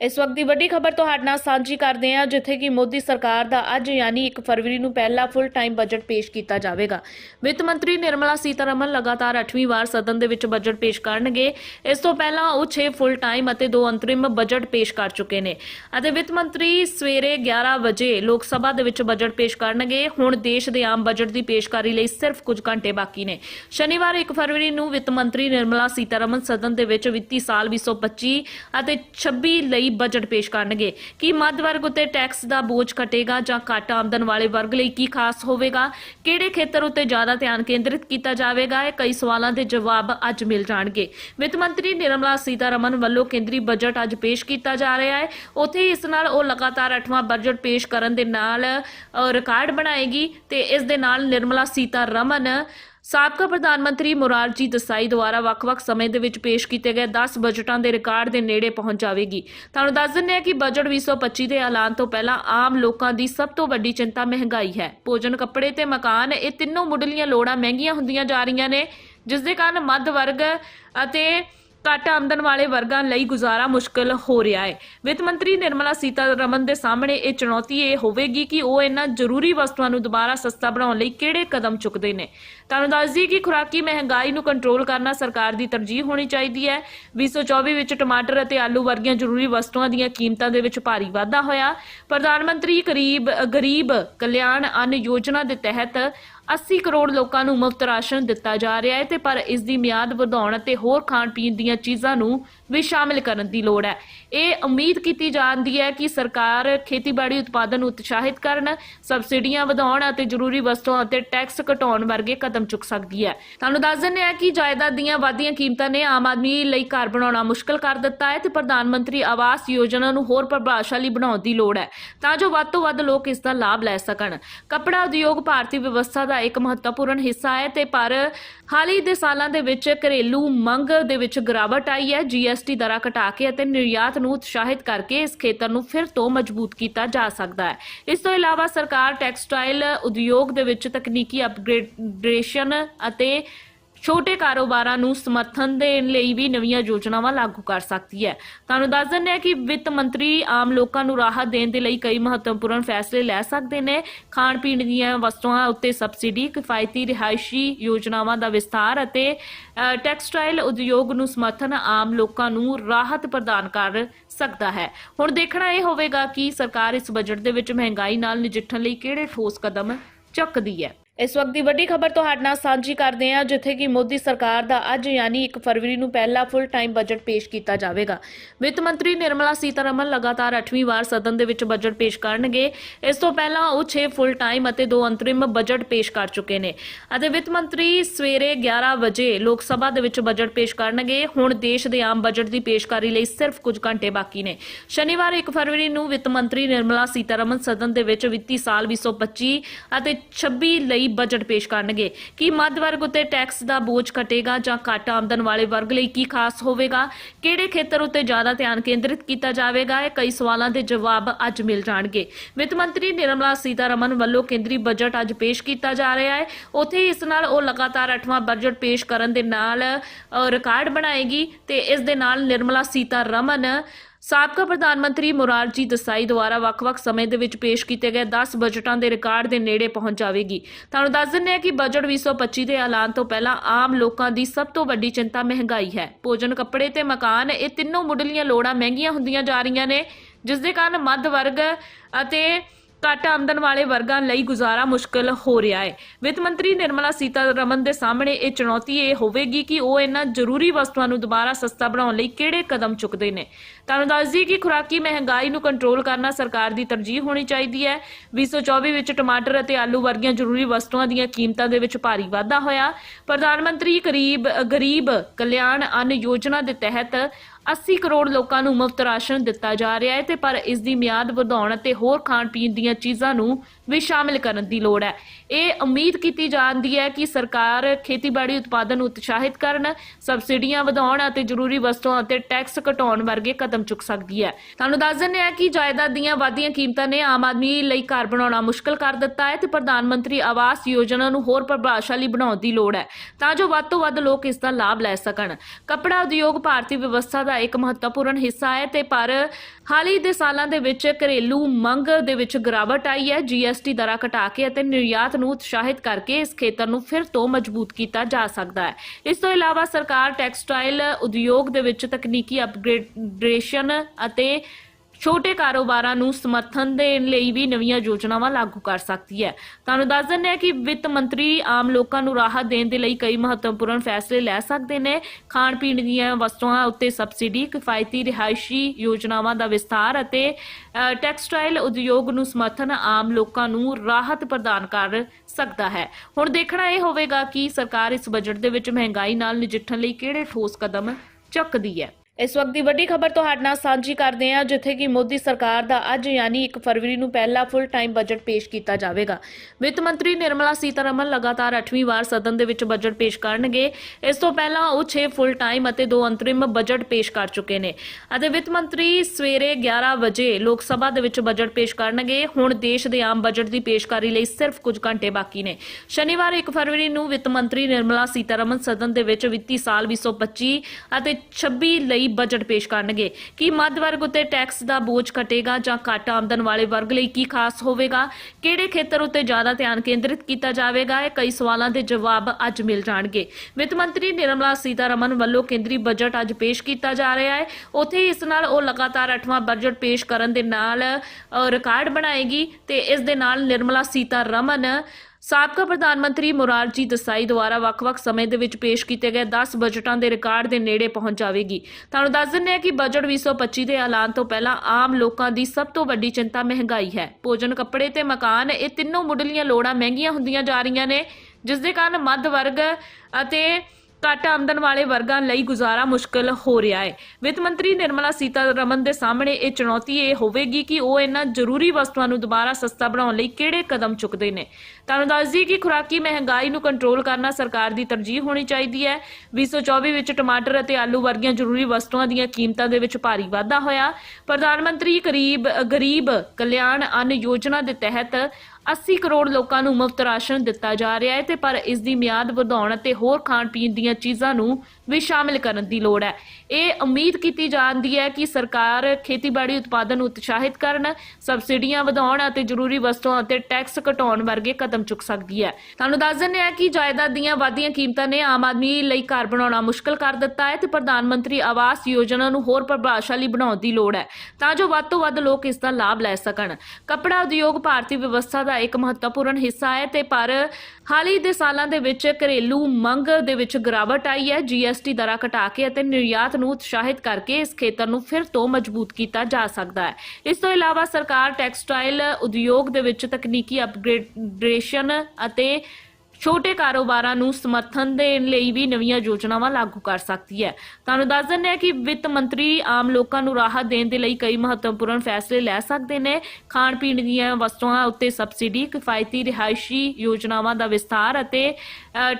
ਇਸ ਵਕਤ ਦੀ ਵੱਡੀ ਖਬਰ ਤੁਹਾਡੇ ਨਾਲ ਸਾਂਝੀ ਕਰਦੇ ਹਾਂ, ਜਿੱਥੇ ਕਿ ਮੋਦੀ ਸਰਕਾਰ ਦਾ ਅੱਜ ਯਾਨੀ 1 ਫਰਵਰੀ ਨੂੰ ਪਹਿਲਾ ਫੁੱਲ ਟਾਈਮ ਬਜਟ ਪੇਸ਼ ਕੀਤਾ ਜਾਵੇਗਾ। ਵਿੱਤ ਮੰਤਰੀ ਨਿਰਮਲਾ ਸੀਤਾਰਮਨ ਲਗਾਤਾਰ 8ਵੀਂ ਵਾਰ ਸਦਨ ਦੇ ਵਿੱਚ ਬਜਟ ਪੇਸ਼ ਕਰਨਗੇ। ਇਸ ਤੋਂ ਪਹਿਲਾਂ ਉਹ 6 ਫੁੱਲ ਟਾਈਮ ਅਤੇ 2 ਅੰਤਰਿਮ ਬਜਟ ਪੇਸ਼ ਕਰ ਚੁੱਕੇ ਨੇ। ਅਤੇ ਵਿੱਤ ਮੰਤਰੀ ਸਵੇਰੇ 11 ਵਜੇ ਲੋਕ ਸਭਾ ਦੇ ਵਿੱਚ ਬਜਟ ਪੇਸ਼ ਕਰਨਗੇ। ਹੁਣ ਦੇਸ਼ ਦੇ ਆਮ ਬਜਟ ਦੀ ਪੇਸ਼ਕਾਰੀ ਲਈ ਸਿਰਫ ਕੁਝ ਘੰਟੇ ਬਾਕੀ ਨੇ। ਸ਼ਨੀਵਾਰ 1 ਫਰਵਰੀ ਨੂੰ ਵਿੱਤ ਮੰਤਰੀ ਨਿਰਮਲਾ ਸੀਤਾਰਮਨ ਸਦਨ ਦੇ ਵਿੱਚ ਵਿੱਤੀ ਸਾਲ 2025 ਅਤੇ 26 ਲਈ ਬਜਟ ਪੇਸ਼ ਕਰਨਗੇ। ਕੀ ਮੱਧ ਵਰਗ ਉਤੇ ਟੈਕਸ ਦਾ ਬੋਝ ਘਟੇਗਾ ਜਾਂ ਘੱਟ ਆਮਦਨ ਵਾਲੇ ਵਰਗ ਲਈ ਕੀ ਖਾਸ ਹੋਵੇਗਾ? ਕਿਹੜੇ ਖੇਤਰ ਉਤੇ ਜ਼ਿਆਦਾ ਧਿਆਨ ਕੇਂਦਰਿਤ ਕੀਤਾ ਜਾਵੇਗਾ? ਇਹ ਕਈ ਸਵਾਲਾਂ ਦੇ ਜਵਾਬ ਅੱਜ ਮਿਲ ਜਾਣਗੇ। ਵਿੱਤ ਮੰਤਰੀ ਨਿਰਮਲਾ ਸੀਤਾਰਮਨ ਵੱਲੋਂ ਕੇਂਦਰੀ ਬਜਟ ਅੱਜ ਪੇਸ਼ ਕੀਤਾ ਜਾ ਰਿਹਾ ਹੈ। ਉੱਥੇ ਹੀ ਇਸ ਨਾਲ ਉਹ ਲਗਾਤਾਰ 8ਵਾਂ ਬਜਟ ਪੇਸ਼ ਕਰਨ ਦੇ ਨਾਲ ਰਿਕਾਰਡ ਬਣਾਏਗੀ ਤੇ ਇਸ ਦੇ ਨਾਲ ਨਿਰਮਲਾ ਸੀਤਾਰਮਨ ਸਾਬਕਾ ਪ੍ਰਧਾਨ ਮੰਤਰੀ ਮੁਰਾਰਜੀ ਦੇਸਾਈ ਦੁਆਰਾ ਵੱਖ-ਵੱਖ ਸਮੇਂ ਦੇ ਵਿੱਚ ਪੇਸ਼ ਕੀਤੇ ਗਏ 10 ਬਜਟਾਂ ਦੇ ਰਿਕਾਰਡ ਦੇ ਨੇੜੇ ਪਹੁੰਚ ਜਾਵੇਗੀ। ਤੁਹਾਨੂੰ ਦੱਸ ਦਿੰਦੇ ਹਾਂ ਕਿ ਬਜਟ 2025 ਦੇ ਐਲਾਨ ਤੋਂ ਪਹਿਲਾਂ ਆਮ ਲੋਕਾਂ ਦੀ ਸਭ ਤੋਂ ਵੱਡੀ ਚਿੰਤਾ ਮਹਿੰਗਾਈ ਹੈ। ਭੋਜਨ, ਕੱਪੜੇ ਤੇ ਮਕਾਨ, ਇਹ ਤਿੰਨੋਂ ਮੁੱਢਲੀਆਂ ਲੋੜਾਂ ਮਹਿੰਗੀਆਂ ਹੁੰਦੀਆਂ ਜਾ ਰਹੀਆਂ ਨੇ, ਜਿਸ ਦੇ ਕਾਰਨ ਮੱਧ ਵਰਗ ਅਤੇ ਘੱਟ ਆਮਦਨ ਵਾਲੇ ਵਰਗਾਂ ਲਈ ਗੁਜ਼ਾਰਾ ਮੁਸ਼ਕਲ ਹੋ ਰਿਹਾ ਹੈ। ਵਿੱਤ ਮੰਤਰੀ ਨਿਰਮਲਾ ਸੀਤਾਰਮਨ ਦੇ ਸਾਹਮਣੇ ਇਹ ਚੁਣੌਤੀ ਇਹ ਹੋਵੇਗੀ ਕਿ ਉਹ ਇਹਨਾਂ ਜ਼ਰੂਰੀ ਵਸਤੂਆਂ ਨੂੰ ਦੁਬਾਰਾ ਸਸਤਾ ਬਣਾਉਣ ਲਈ ਕਿਹੜੇ ਕਦਮ ਚੁੱਕਦੇ ਨੇ। ਤੁਹਾਨੂੰ ਦੱਸ ਦਈਏ ਕਿ ਖੁਰਾਕੀ ਮਹਿੰਗਾਈ ਨੂੰ ਕੰਟਰੋਲ ਕਰਨਾ ਸਰਕਾਰ ਦੀ ਤਰਜੀਹ ਹੋਣੀ ਚਾਹੀਦੀ ਹੈ। 2024 ਵਿੱਚ ਟਮਾਟਰ ਅਤੇ ਆਲੂ ਵਰਗੀਆਂ ਜ਼ਰੂਰੀ ਵਸਤੂਆਂ ਦੀਆਂ ਕੀਮਤਾਂ ਦੇ ਵਿੱਚ ਭਾਰੀ ਵਾਧਾ ਹੋਇਆ। ਪ੍ਰਧਾਨ ਮੰਤਰੀ ਗਰੀਬ ਗਰੀਬ ਕਲਿਆਣ ਅੰਨ ਯੋਜਨਾ ਦੇ ਤਹਿਤ 80 ਕਰੋੜ ਲੋਕਾਂ ਨੂੰ ਮੁਫਤ ਰਾਸ਼ਨ ਦਿੱਤਾ ਜਾ ਰਿਹਾ ਹੈ ਤੇ ਪਰ ਇਸ ਦੀ ਮਿਆਦ ਵਧਾਉਣ ਅਤੇ ਹੋਰ ਖਾਣ ਪੀਣ ਦੀਆਂ ਚੀਜ਼ਾਂ ਨੂੰ ਵੀ ਸ਼ਾਮਿਲ ਕਰਨ ਦੀ ਲੋੜ ਹੈ। ਇਹ ਉਮੀਦ ਕੀਤੀ ਜਾਂਦੀ ਹੈ ਕਿ ਸਰਕਾਰ ਖੇਤੀਬਾੜੀ ਉਤਪਾਦਨ ਨੂੰ ਉਤਸ਼ਾਹਿਤ ਕਰਨ, ਸਬਸਿਡੀਆਂ ਵਧਾਉਣ ਅਤੇ ਜ਼ਰੂਰੀ ਵਸਤੂਆਂ ਅਤੇ ਟੈਕਸ ਘਟਾਉਣ ਵਰਗੇ ਕਦਮ ਚੁੱਕ ਸਕਦੀ ਹੈ। ਤੁਹਾਨੂੰ ਦੱਸ ਦਿੰਦੇ ਹਾਂ ਕਿ ਜਾਇਦਾਦ ਦੀਆਂ ਵਾਧੀਆਂ ਕੀਮਤਾਂ ਨੇ ਆਮ ਆਦਮੀ ਲਈ ਘਰ ਬਣਾਉਣਾ ਮੁਸ਼ਕਲ ਕਰ ਦਿੱਤਾ ਹੈ ਤੇ ਪ੍ਰਧਾਨ ਮੰਤਰੀ ਆਵਾਸ ਯੋਜਨਾ ਨੂੰ ਹੋਰ ਪ੍ਰਭਾਵਸ਼ਾਲੀ ਬਣਾਉਣ ਦੀ ਲੋੜ ਹੈ। ਤਾਂ ਜੋ ਵੱਧ ਤੋਂ ਵੱਧ ਲੋਕ ਇਸ ਦਾ ਲਾਭ ਲੈ ਸਕਣ। ਕੱਪੜਾ ਉਦਯੋਗ ਭਾਰਤੀ ਵਿਵਸਥਾ ਦਾ ਇੱਕ ਮਹੱਤਵਪੂਰਨ ਹਿੱਸਾ ਹੈ ਤੇ ਪਰ ਹਾਲ ਹੀ ਦੇ ਸਾਲਾਂ ਦੇ ਵਿੱਚ ਘਰੇਲੂ ਮੰਗ ਦੇ ਵਿੱਚ ਗਿਰਾਵਟ ਆਈ ਹੈ। ਜੀਐਸਟੀ ਦਰਾਂ ਘਟਾ ਕੇ ਅਤੇ ਨਿਰਯਾਤ ਨੂੰ ਉਤਸ਼ਾਹਿਤ ਕਰਕੇ ਇਸ ਖੇਤਰ ਨੂੰ ਫਿਰ ਤੋਂ ਮਜ਼ਬੂਤ ਕੀਤਾ ਜਾ ਸਕਦਾ ਹੈ। ਇਸ ਤੋਂ ਇਲਾਵਾ ਸਰਕਾਰ ਟੈਕਸਟਾਈਲ ਉਦਯੋਗ ਦੇ ਵਿੱਚ ਤਕਨੀਕੀ ਅਪਗ੍ਰੇਡੇਸ਼ਨ ਅਤੇ ਛੋਟੇ ਕਾਰੋਬਾਰਾਂ ਨੂੰ ਸਮਰਥਨ ਦੇਣ ਲਈ ਵੀ ਨਵੀਆਂ ਯੋਜਨਾਵਾਂ ਲਾਗੂ ਕਰ ਸਕਦੀ ਹੈ। ਤੁਹਾਨੂੰ ਦੱਸ ਦਿੰਦੇ ਹਾਂ ਕਿ ਵਿੱਤ ਮੰਤਰੀ ਆਮ ਲੋਕਾਂ ਨੂੰ ਰਾਹਤ ਦੇਣ ਦੇ ਲਈ ਕਈ ਮਹੱਤਵਪੂਰਨ ਫੈਸਲੇ ਲੈ ਸਕਦੇ ਨੇ। ਖਾਣ ਪੀਣ ਦੀਆਂ ਵਸਤੂਆਂ ਉੱਤੇ ਸਬਸਿਡੀ, ਕਿਫਾਇਤੀ ਰਿਹਾਇਸ਼ੀ ਯੋਜਨਾਵਾਂ ਦਾ ਵਿਸਥਾਰ ਅਤੇ ਟੈਕਸਟਾਈਲ ਉਦਯੋਗ ਨੂੰ ਸਮਰਥਨ ਆਮ ਲੋਕਾਂ ਨੂੰ ਰਾਹਤ ਪ੍ਰਦਾਨ ਕਰ ਸਕਦਾ ਹੈ। ਹੁਣ ਦੇਖਣਾ ਇਹ ਹੋਵੇਗਾ ਕਿ ਸਰਕਾਰ ਇਸ ਬਜਟ ਦੇ ਵਿੱਚ ਮਹਿੰਗਾਈ ਨਾਲ ਨਜਿੱਠਣ ਲਈ ਕਿਹੜੇ ਠੋਸ ਕਦਮ ਚੱਕਦੀ ਹੈ। ਇਸ ਵਕਤ ਦੀ ਵੱਡੀ ਖਬਰ ਤੁਹਾਡੇ ਨਾਲ ਸਾਂਝੀ ਕਰਦੇ ਹਾਂ, ਜਿੱਥੇ ਕਿ ਮੋਦੀ ਸਰਕਾਰ ਦਾ ਅੱਜ ਯਾਨੀ 1 ਫਰਵਰੀ ਨੂੰ ਪਹਿਲਾ ਫੁੱਲ ਟਾਈਮ ਬਜਟ ਪੇਸ਼ ਕੀਤਾ ਜਾਵੇਗਾ। ਵਿੱਤ ਮੰਤਰੀ ਨਿਰਮਲਾ ਸੀਤਾਰਮਨ ਲਗਾਤਾਰ 8ਵੀਂ ਵਾਰ ਸਦਨ ਦੇ ਵਿੱਚ ਬਜਟ ਪੇਸ਼ ਕਰਨਗੇ। ਇਸ ਤੋਂ ਪਹਿਲਾਂ ਉਹ 6 ਫੁੱਲ ਟਾਈਮ ਅਤੇ 2 ਅੰਤਰਿਮ ਬਜਟ ਪੇਸ਼ ਕਰ ਚੁੱਕੇ ਨੇ। ਅਤੇ ਵਿੱਤ ਮੰਤਰੀ ਸਵੇਰੇ 11 ਵਜੇ ਲੋਕ ਸਭਾ ਦੇ ਵਿੱਚ ਬਜਟ ਪੇਸ਼ ਕਰਨਗੇ। ਹੁਣ ਦੇਸ਼ ਦੇ ਆਮ ਬਜਟ ਦੀ ਪੇਸ਼ਕਾਰੀ ਲਈ ਸਿਰਫ ਕੁਝ ਘੰਟੇ ਬਾਕੀ ਨੇ। ਸ਼ਨੀਵਾਰ 1 ਫਰਵਰੀ ਨੂੰ ਵਿੱਤ ਮੰਤਰੀ ਨਿਰਮਲਾ ਸੀਤਾਰਮਨ ਸਦਨ ਦੇ ਵਿੱਚ ਵਿੱਤੀ ਸਾਲ 2025 ਅਤੇ 26 ਲਈ ਬਜਟ ਪੇਸ਼ ਕਰਨਗੇ। ਕੀ ਮੱਧ ਵਰਗ ਉਤੇ ਟੈਕਸ ਦਾ ਬੋਝ ਘਟੇਗਾ ਜਾਂ ਘੱਟ ਆਮਦਨ ਵਾਲੇ ਵਰਗ ਲਈ ਕੀ ਖਾਸ ਹੋਵੇਗਾ? ਕਿਹੜੇ ਖੇਤਰ ਉਤੇ ਜ਼ਿਆਦਾ ਧਿਆਨ ਕੇਂਦਰਿਤ ਕੀਤਾ ਜਾਵੇਗਾ? ਇਹ ਕਈ ਸਵਾਲਾਂ ਦੇ ਜਵਾਬ ਅੱਜ ਮਿਲ ਜਾਣਗੇ। ਵਿੱਤ ਮੰਤਰੀ ਨਿਰਮਲਾ ਸੀਤਾਰਮਨ ਵੱਲੋਂ ਕੇਂਦਰੀ ਬਜਟ ਅੱਜ ਪੇਸ਼ ਕੀਤਾ ਜਾ ਰਿਹਾ ਹੈ। ਉੱਥੇ ਹੀ ਇਸ ਨਾਲ ਉਹ ਲਗਾਤਾਰ 8ਵਾਂ ਬਜਟ ਪੇਸ਼ ਕਰਨ ਦੇ ਨਾਲ ਰਿਕਾਰਡ ਬਣਾਏਗੀ ਤੇ ਇਸ ਦੇ ਨਾਲ ਨਿਰਮਲਾ ਸੀਤਾਰਮਨ ਸਾਬਕਾ ਪ੍ਰਧਾਨ ਮੰਤਰੀ ਮੁਰਾਰਜੀ ਦੇਸਾਈ ਦੁਆਰਾ ਵੱਖ-ਵੱਖ ਸਮੇਂ ਦੇ ਵਿੱਚ ਪੇਸ਼ ਕੀਤੇ ਗਏ 10 ਬਜਟਾਂ ਦੇ ਰਿਕਾਰਡ ਦੇ ਨੇੜੇ ਪਹੁੰਚ ਜਾਵੇਗੀ। ਤੁਹਾਨੂੰ ਦੱਸ ਦਿੰਦੇ ਹਾਂ ਕਿ ਬਜਟ 2025 ਦੇ ਐਲਾਨ ਤੋਂ ਪਹਿਲਾਂ ਆਮ ਲੋਕਾਂ ਦੀ ਸਭ ਤੋਂ ਵੱਡੀ ਚਿੰਤਾ ਮਹਿੰਗਾਈ ਹੈ। ਭੋਜਨ, ਕੱਪੜੇ ਤੇ ਮਕਾਨ, ਇਹ ਤਿੰਨੋਂ ਮੁੱਢਲੀਆਂ ਲੋੜਾਂ ਮਹਿੰਗੀਆਂ ਹੁੰਦੀਆਂ ਜਾ ਰਹੀਆਂ ਨੇ, ਜਿਸ ਦੇ ਕਾਰਨ ਮੱਧ ਵਰਗ ਅਤੇ ਘੱਟ ਆਮਦਨ ਵਾਲੇ ਵਰਗਾਂ ਲਈ ਗੁਜ਼ਾਰਾ ਮੁਸ਼ਕਲ ਹੋ ਰਿਹਾ ਹੈ। ਵਿੱਤ ਮੰਤਰੀ ਨਿਰਮਲਾ ਸੀਤਾਰਮਨ ਦੇ ਸਾਹਮਣੇ ਇਹ ਚੁਣੌਤੀ ਇਹ ਹੋਵੇਗੀ ਕਿ ਉਹ ਇਹਨਾਂ ਜ਼ਰੂਰੀ ਵਸਤੂਆਂ ਨੂੰ ਦੁਬਾਰਾ ਸਸਤਾ ਬਣਾਉਣ ਲਈ ਕਿਹੜੇ ਕਦਮ ਚੁੱਕਦੇ ਨੇ। ਤੁਹਾਨੂੰ ਦੱਸ ਦਈਏ ਕਿ ਖੁਰਾਕੀ ਮਹਿੰਗਾਈ ਨੂੰ ਕੰਟਰੋਲ ਕਰਨਾ ਸਰਕਾਰ ਦੀ ਤਰਜੀਹ ਹੋਣੀ ਚਾਹੀਦੀ ਹੈ। 2024 ਵਿੱਚ ਟਮਾਟਰ ਅਤੇ ਆਲੂ ਵਰਗੀਆਂ ਜ਼ਰੂਰੀ ਵਸਤੂਆਂ ਦੀਆਂ ਕੀਮਤਾਂ ਦੇ ਵਿੱਚ ਭਾਰੀ ਵਾਧਾ ਹੋਇਆ। ਪ੍ਰਧਾਨ ਮੰਤਰੀ ਗਰੀਬ ਗਰੀਬ ਕਲਿਆਣ ਅੰਨ ਯੋਜਨਾ ਦੇ ਤਹਿਤ 80 ਕਰੋੜ ਲੋਕਾਂ ਨੂੰ ਮੁਫਤ ਰਾਸ਼ਨ ਦਿੱਤਾ ਜਾ ਰਿਹਾ ਹੈ ਤੇ ਪਰ ਇਸ ਦੀ ਮਿਆਦ ਵਧਾਉਣ ਅਤੇ ਹੋਰ ਖਾਣ ਪੀਣ ਦੀਆਂ ਚੀਜ਼ਾਂ ਨੂੰ ਵੀ ਸ਼ਾਮਿਲ ਕਰਨ ਦੀ ਲੋੜ ਹੈ। ਇਹ ਉਮੀਦ ਕੀਤੀ ਜਾਂਦੀ ਹੈ ਕਿ ਸਰਕਾਰ ਖੇਤੀਬਾੜੀ ਉਤਪਾਦਨ ਨੂੰ ਉਤਸ਼ਾਹਿਤ ਕਰਨ, ਸਬਸਿਡੀਆਂ ਵਧਾਉਣ ਅਤੇ ਜ਼ਰੂਰੀ ਵਸਤੂਆਂ ਅਤੇ ਟੈਕਸ ਘਟਾਉਣ ਵਰਗੇ ਕਦਮ ਚੁੱਕ ਸਕਦੀ ਹੈ। ਤੁਹਾਨੂੰ ਦੱਸ ਦਿੰਦੇ ਹਾਂ ਕਿ ਜਾਇਦਾਦ ਦੀਆਂ ਵਾਧੀਆਂ ਕੀਮਤਾਂ ਨੇ ਆਮ ਆਦਮੀ ਲਈ ਘਰ ਬਣਾਉਣਾ ਮੁਸ਼ਕਲ ਕਰ ਦਿੱਤਾ ਹੈ ਤੇ ਪ੍ਰਧਾਨ ਮੰਤਰੀ ਆਵਾਸ ਯੋਜਨਾ ਨੂੰ ਹੋਰ ਪ੍ਰਭਾਵਸ਼ਾਲੀ ਬਣਾਉਣ ਦੀ ਲੋੜ ਹੈ, ਤਾਂ ਜੋ ਵੱਧ ਤੋਂ ਵੱਧ ਲੋਕ ਇਸ ਦਾ ਲਾਭ ਲੈ ਸਕਣ। ਕੱਪੜਾ ਉਦਯੋਗ ਭਾਰਤੀ ਵਿਵਸਥਾ ਦਾ ਇੱਕ ਮਹੱਤਵਪੂਰਨ ਹਿੱਸਾ ਹੈ ਤੇ ਪਰ ਹਾਲ ਹੀ ਦੇ ਸਾਲਾਂ ਦੇ ਵਿੱਚ ਘਰੇਲੂ ਮੰਗ ਦੇ ਵਿੱਚ ਗਿਰਾਵਟ ਆਈ ਹੈ। ਜੀਐਸਟੀ ਦਰਾਂ ਘਟਾ ਕੇ ਅਤੇ ਨਿਰਯਾਤ ਨੂੰ ਉਤਸ਼ਾਹਿਤ ਕਰਕੇ ਇਸ ਖੇਤਰ ਨੂੰ ਫਿਰ ਤੋਂ ਮਜ਼ਬੂਤ ਕੀਤਾ ਜਾ ਸਕਦਾ ਹੈ। ਇਸ ਤੋਂ ਇਲਾਵਾ ਸਰਕਾਰ ਟੈਕਸਟਾਈਲ ਉਦਯੋਗ ਦੇ ਵਿੱਚ ਤਕਨੀਕੀ ਅਪਗ੍ਰੇਡੇਸ਼ਨ ਅਤੇ ਛੋਟੇ ਕਾਰੋਬਾਰਾਂ ਨੂੰ ਸਮਰਥਨ ਦੇਣ ਲਈ ਵੀ ਨਵੀਆਂ ਯੋਜਨਾਵਾਂ ਲਾਗੂ ਕਰ ਸਕਦੀ ਹੈ। ਤੁਹਾਨੂੰ ਦੱਸ ਦਿੰਦੇ ਹਾਂ ਕਿ ਵਿੱਤ ਮੰਤਰੀ ਆਮ ਲੋਕਾਂ ਨੂੰ ਰਾਹਤ ਦੇਣ ਦੇ ਲਈ ਕਈ ਮਹੱਤਵਪੂਰਨ ਫੈਸਲੇ ਲੈ ਸਕਦੇ ਨੇ। ਖਾਣ ਪੀਣ ਦੀਆਂ ਵਸਤੂਆਂ ਉੱਤੇ ਸਬਸਿਡੀ, ਕਿਫਾਇਤੀ ਰਿਹਾਇਸ਼ੀ ਯੋਜਨਾਵਾਂ ਦਾ ਵਿਸਥਾਰ ਅਤੇ ਟੈਕਸਟਾਈਲ ਉਦਯੋਗ ਨੂੰ ਸਮਰਥਨ ਆਮ ਲੋਕਾਂ ਨੂੰ ਰਾਹਤ ਪ੍ਰਦਾਨ ਕਰ ਸਕਦਾ ਹੈ। ਹੁਣ ਦੇਖਣਾ ਇਹ ਹੋਵੇਗਾ ਕਿ ਸਰਕਾਰ ਇਸ ਬਜਟ ਦੇ ਵਿੱਚ ਮਹਿੰਗਾਈ ਨਾਲ ਨਜਿੱਠਣ ਲਈ ਕਿਹੜੇ ਠੋਸ ਕਦਮ ਚੱਕਦੀ ਹੈ। ਇਸ ਵਕਤ ਦੀ ਵੱਡੀ ਖਬਰ ਤੁਹਾਡੇ ਨਾਲ ਸਾਂਝੀ ਕਰਦੇ ਹਾਂ, ਜਿੱਥੇ ਕਿ ਮੋਦੀ ਸਰਕਾਰ ਦਾ ਅੱਜ ਯਾਨੀ 1 ਫਰਵਰੀ ਨੂੰ ਪਹਿਲਾ ਫੁੱਲ ਟਾਈਮ ਬਜਟ ਪੇਸ਼ ਕੀਤਾ ਜਾਵੇਗਾ। ਵਿੱਤ ਮੰਤਰੀ ਨਿਰਮਲਾ ਸੀਤਾਰਮਨ ਲਗਾਤਾਰ 8ਵੀਂ ਵਾਰ ਸਦਨ ਦੇ ਵਿੱਚ ਬਜਟ ਪੇਸ਼ ਕਰਨਗੇ। ਇਸ ਤੋਂ ਪਹਿਲਾਂ ਉਹ 6 ਫੁੱਲ ਟਾਈਮ ਅਤੇ 2 ਅੰਤਰਿਮ ਬਜਟ ਪੇਸ਼ ਕਰ ਚੁੱਕੇ ਨੇ। ਅਤੇ ਵਿੱਤ ਮੰਤਰੀ ਸਵੇਰੇ 11 ਵਜੇ ਲੋਕ ਸਭਾ ਦੇ ਵਿੱਚ ਬਜਟ ਪੇਸ਼ ਕਰਨਗੇ। ਹੁਣ ਦੇਸ਼ ਦੇ ਆਮ ਬਜਟ ਦੀ ਪੇਸ਼ਕਾਰੀ ਲਈ ਸਿਰਫ ਕੁਝ ਘੰਟੇ ਬਾਕੀ ਨੇ। ਸ਼ਨੀਵਾਰ 1 ਫਰਵਰੀ ਨੂੰ ਵਿੱਤ ਮੰਤਰੀ ਨਿਰਮਲਾ ਸੀਤਾਰਮਨ ਸਦਨ ਦੇ ਵਿੱਚ ਵਿੱਤੀ ਸਾਲ 2025 ਅਤੇ 26 ਲਈ ਬਜਟ ਪੇਸ਼ ਕਰਨਗੇ। ਕੀ ਮੱਧ ਵਰਗ ਉੱਤੇ ਟੈਕਸ ਦਾ ਬੋਝ ਘਟੇਗਾ ਜਾਂ ਘੱਟ ਆਮਦਨ ਵਾਲੇ ਵਰਗ ਲਈ ਕੀ ਖਾਸ ਹੋਵੇਗਾ? ਕਿਹੜੇ ਖੇਤਰ ਉੱਤੇ ਜ਼ਿਆਦਾ ਧਿਆਨ ਕੇਂਦਰਿਤ ਕੀਤਾ ਜਾਵੇਗਾ? ਇਹ ਕਈ ਸਵਾਲਾਂ ਦੇ ਜਵਾਬ ਅੱਜ ਮਿਲ ਜਾਣਗੇ। ਵਿੱਤ ਮੰਤਰੀ ਨਿਰਮਲਾ ਸੀਤਾਰਮਨ ਵੱਲੋਂ ਕੇਂਦਰੀ ਬਜਟ ਅੱਜ ਪੇਸ਼ ਕੀਤਾ ਜਾ ਰਿਹਾ ਹੈ। ਉੱਥੇ ਹੀ ਇਸ ਨਾਲ ਉਹ ਲਗਾਤਾਰ 8ਵਾਂ ਬਜਟ ਪੇਸ਼ ਕਰਨ ਦੇ ਨਾਲ ਰਿਕਾਰਡ ਬਣਾਏਗੀ ਤੇ ਇਸ ਦੇ ਨਾਲ ਨਿਰਮਲਾ ਸੀਤਾਰਮਨ ਸਾਬਕਾ ਪ੍ਰਧਾਨ ਮੰਤਰੀ ਮੁਰਾਰਜੀ ਦੇਸਾਈ ਦੁਆਰਾ ਵੱਖ-ਵੱਖ ਸਮੇਂ ਦੇ ਵਿੱਚ ਪੇਸ਼ ਕੀਤੇ ਗਏ 10 ਬਜਟਾਂ ਦੇ ਰਿਕਾਰਡ ਦੇ ਨੇੜੇ ਪਹੁੰਚ ਜਾਵੇਗੀ। ਤੁਹਾਨੂੰ ਦੱਸ ਦਿੰਦੇ ਹਾਂ ਕਿ ਬਜਟ 2025 ਦੇ ਐਲਾਨ ਤੋਂ ਪਹਿਲਾਂ ਆਮ ਲੋਕਾਂ ਦੀ ਸਭ ਤੋਂ ਵੱਡੀ ਚਿੰਤਾ ਮਹਿੰਗਾਈ ਹੈ। ਭੋਜਨ, ਕੱਪੜੇ ਤੇ ਮਕਾਨ, ਇਹ ਤਿੰਨੋਂ ਮੁੱਢਲੀਆਂ ਲੋੜਾਂ ਮਹਿੰਗੀਆਂ ਹੁੰਦੀਆਂ ਜਾ ਰਹੀਆਂ ਨੇ, ਜਿਸ ਦੇ ਕਾਰਨ ਮੱਧ ਵਰਗ ਅਤੇ ਘੱਟ ਆਮਦਨ ਵਾਲੇ ਵਰਗਾਂ ਲਈ ਗੁਜ਼ਾਰਾ ਮੁਸ਼ਕਲ ਹੋ ਰਿਹਾ ਹੈ। ਵਿੱਤ ਮੰਤਰੀ ਨਿਰਮਲਾ ਸੀਤਾਰਮਨ ਦੇ ਸਾਹਮਣੇ ਇਹ ਚੁਣੌਤੀ ਇਹ ਹੋਵੇਗੀ ਕਿ ਉਹ ਇਹਨਾਂ ਜ਼ਰੂਰੀ ਵਸਤੂਆਂ ਨੂੰ ਦੁਬਾਰਾ ਸਸਤਾ ਬਣਾਉਣ ਲਈ ਕਿਹੜੇ ਕਦਮ ਚੁੱਕਦੇ ਨੇ। ਤੁਹਾਨੂੰ ਦੱਸ ਦਈਏ ਕਿ ਖੁਰਾਕੀ ਮਹਿੰਗਾਈ ਨੂੰ ਕੰਟਰੋਲ ਕਰਨਾ ਸਰਕਾਰ ਦੀ ਤਰਜੀਹ ਹੋਣੀ ਚਾਹੀਦੀ ਹੈ। 2024 ਵਿੱਚ ਟਮਾਟਰ ਅਤੇ ਆਲੂ ਵਰਗੀਆਂ ਜ਼ਰੂਰੀ ਵਸਤੂਆਂ ਦੀਆਂ ਕੀਮਤਾਂ ਦੇ ਵਿੱਚ ਭਾਰੀ ਵਾਧਾ ਹੋਇਆ। ਪ੍ਰਧਾਨ ਮੰਤਰੀ ਕਰੀਬ ਗਰੀਬ ਕਲਿਆਣ ਅੰਨ ਯੋਜਨਾ ਦੇ ਤਹਿਤ 80 ਕਰੋੜ ਲੋਕਾਂ ਨੂੰ ਮੁਫਤ ਰਾਸ਼ਨ ਦਿੱਤਾ ਜਾ ਰਿਹਾ ਹੈ ਤੇ ਪਰ ਇਸ ਦੀ ਮਿਆਦ ਵਧਾਉਣ ਅਤੇ ਹੋਰ ਖਾਣ ਪੀਣ ਦੀਆਂ ਚੀਜ਼ਾਂ ਨੂੰ ਵੀ ਸ਼ਾਮਿਲ ਕਰਨ ਦੀ ਲੋੜ ਹੈ। ਇਹ ਉਮੀਦ ਕੀਤੀ ਜਾਂਦੀ ਹੈ ਕਿ ਸਰਕਾਰ ਖੇਤੀਬਾੜੀ ਉਤਪਾਦਨ ਨੂੰ ਉਤਸ਼ਾਹਿਤ ਕਰਨ, ਸਬਸਿਡੀਆਂ ਵਧਾਉਣ ਅਤੇ ਜ਼ਰੂਰੀ ਵਸਤੂਆਂ ਅਤੇ ਟੈਕਸ ਘਟਾਉਣ ਵਰਗੇ ਕਦਮ ਚੁੱਕ ਸਕਦੀ ਹੈ। ਤੁਹਾਨੂੰ ਦੱਸ ਦਿੰਦੇ ਹਾਂ ਕਿ ਜਾਇਦਾਦ ਦੀਆਂ ਵਾਧੀਆਂ ਕੀਮਤਾਂ ਨੇ ਆਮ ਆਦਮੀ ਲਈ ਘਰ ਬਣਾਉਣਾ ਮੁਸ਼ਕਲ ਕਰ ਦਿੱਤਾ ਹੈ ਤੇ ਪ੍ਰਧਾਨ ਮੰਤਰੀ ਆਵਾਸ ਯੋਜਨਾ ਨੂੰ ਹੋਰ ਪ੍ਰਭਾਵਸ਼ਾਲੀ ਬਣਾਉਣ ਦੀ ਲੋੜ ਹੈ, ਤਾਂ ਜੋ ਵੱਧ ਤੋਂ ਵੱਧ ਲੋਕ ਇਸ ਦਾ ਲਾਭ ਲੈ ਸਕਣ। ਕੱਪੜਾ ਉਦਯੋਗ ਭਾਰਤੀ ਵਿਵਸਥਾ ਦਾ ਇੱਕ ਮਹੱਤਵਪੂਰਨ ਹਿੱਸਾ ਹੈ ਤੇ ਪਰ ਹਾਲ ਹੀ ਦੇ ਸਾਲਾਂ ਦੇ ਵਿੱਚ ਘਰੇਲੂ ਮੰਗ ਦੇ ਵਿੱਚ ਗਿਰਾਵਟ ਆਈ ਹੈ। ਜੀਐਸਟੀ ਦਰਾਂ ਘਟਾ ਕੇ ਅਤੇ ਨਿਰਯਾਤ ਨੂੰ ਉਤਸ਼ਾਹਿਤ ਕਰਕੇ ਇਸ ਖੇਤਰ ਨੂੰ ਫਿਰ ਤੋਂ ਮਜ਼ਬੂਤ ਕੀਤਾ ਜਾ ਸਕਦਾ ਹੈ। ਇਸ ਤੋਂ ਇਲਾਵਾ ਸਰਕਾਰ ਟੈਕਸਟਾਈਲ ਉਦਯੋਗ ਦੇ ਵਿੱਚ ਤਕਨੀਕੀ ਅਪਗ੍ਰੇਡੇਸ਼ਨ ਅਤੇ ਛੋਟੇ ਕਾਰੋਬਾਰਾਂ ਨੂੰ ਸਮਰਥਨ ਦੇਣ ਲਈ ਵੀ ਨਵੀਆਂ ਯੋਜਨਾਵਾਂ ਲਾਗੂ ਕਰ ਸਕਦੀ ਹੈ। ਤੁਹਾਨੂੰ ਦੱਸ ਦਿੰਦੇ ਹਾਂ ਕਿ ਵਿੱਤ ਮੰਤਰੀ ਆਮ ਲੋਕਾਂ ਨੂੰ ਰਾਹਤ ਦੇਣ ਦੇ ਲਈ ਕਈ ਮਹੱਤਵਪੂਰਨ ਫੈਸਲੇ ਲੈ ਸਕਦੇ ਨੇ। ਖਾਣ ਪੀਣ ਦੀਆਂ ਵਸਤੂਆਂ ਉੱਤੇ ਸਬਸਿਡੀ, ਕਿਫਾਇਤੀ ਰਿਹਾਇਸ਼ੀ ਯੋਜਨਾਵਾਂ ਦਾ ਵਿਸਥਾਰ ਅਤੇ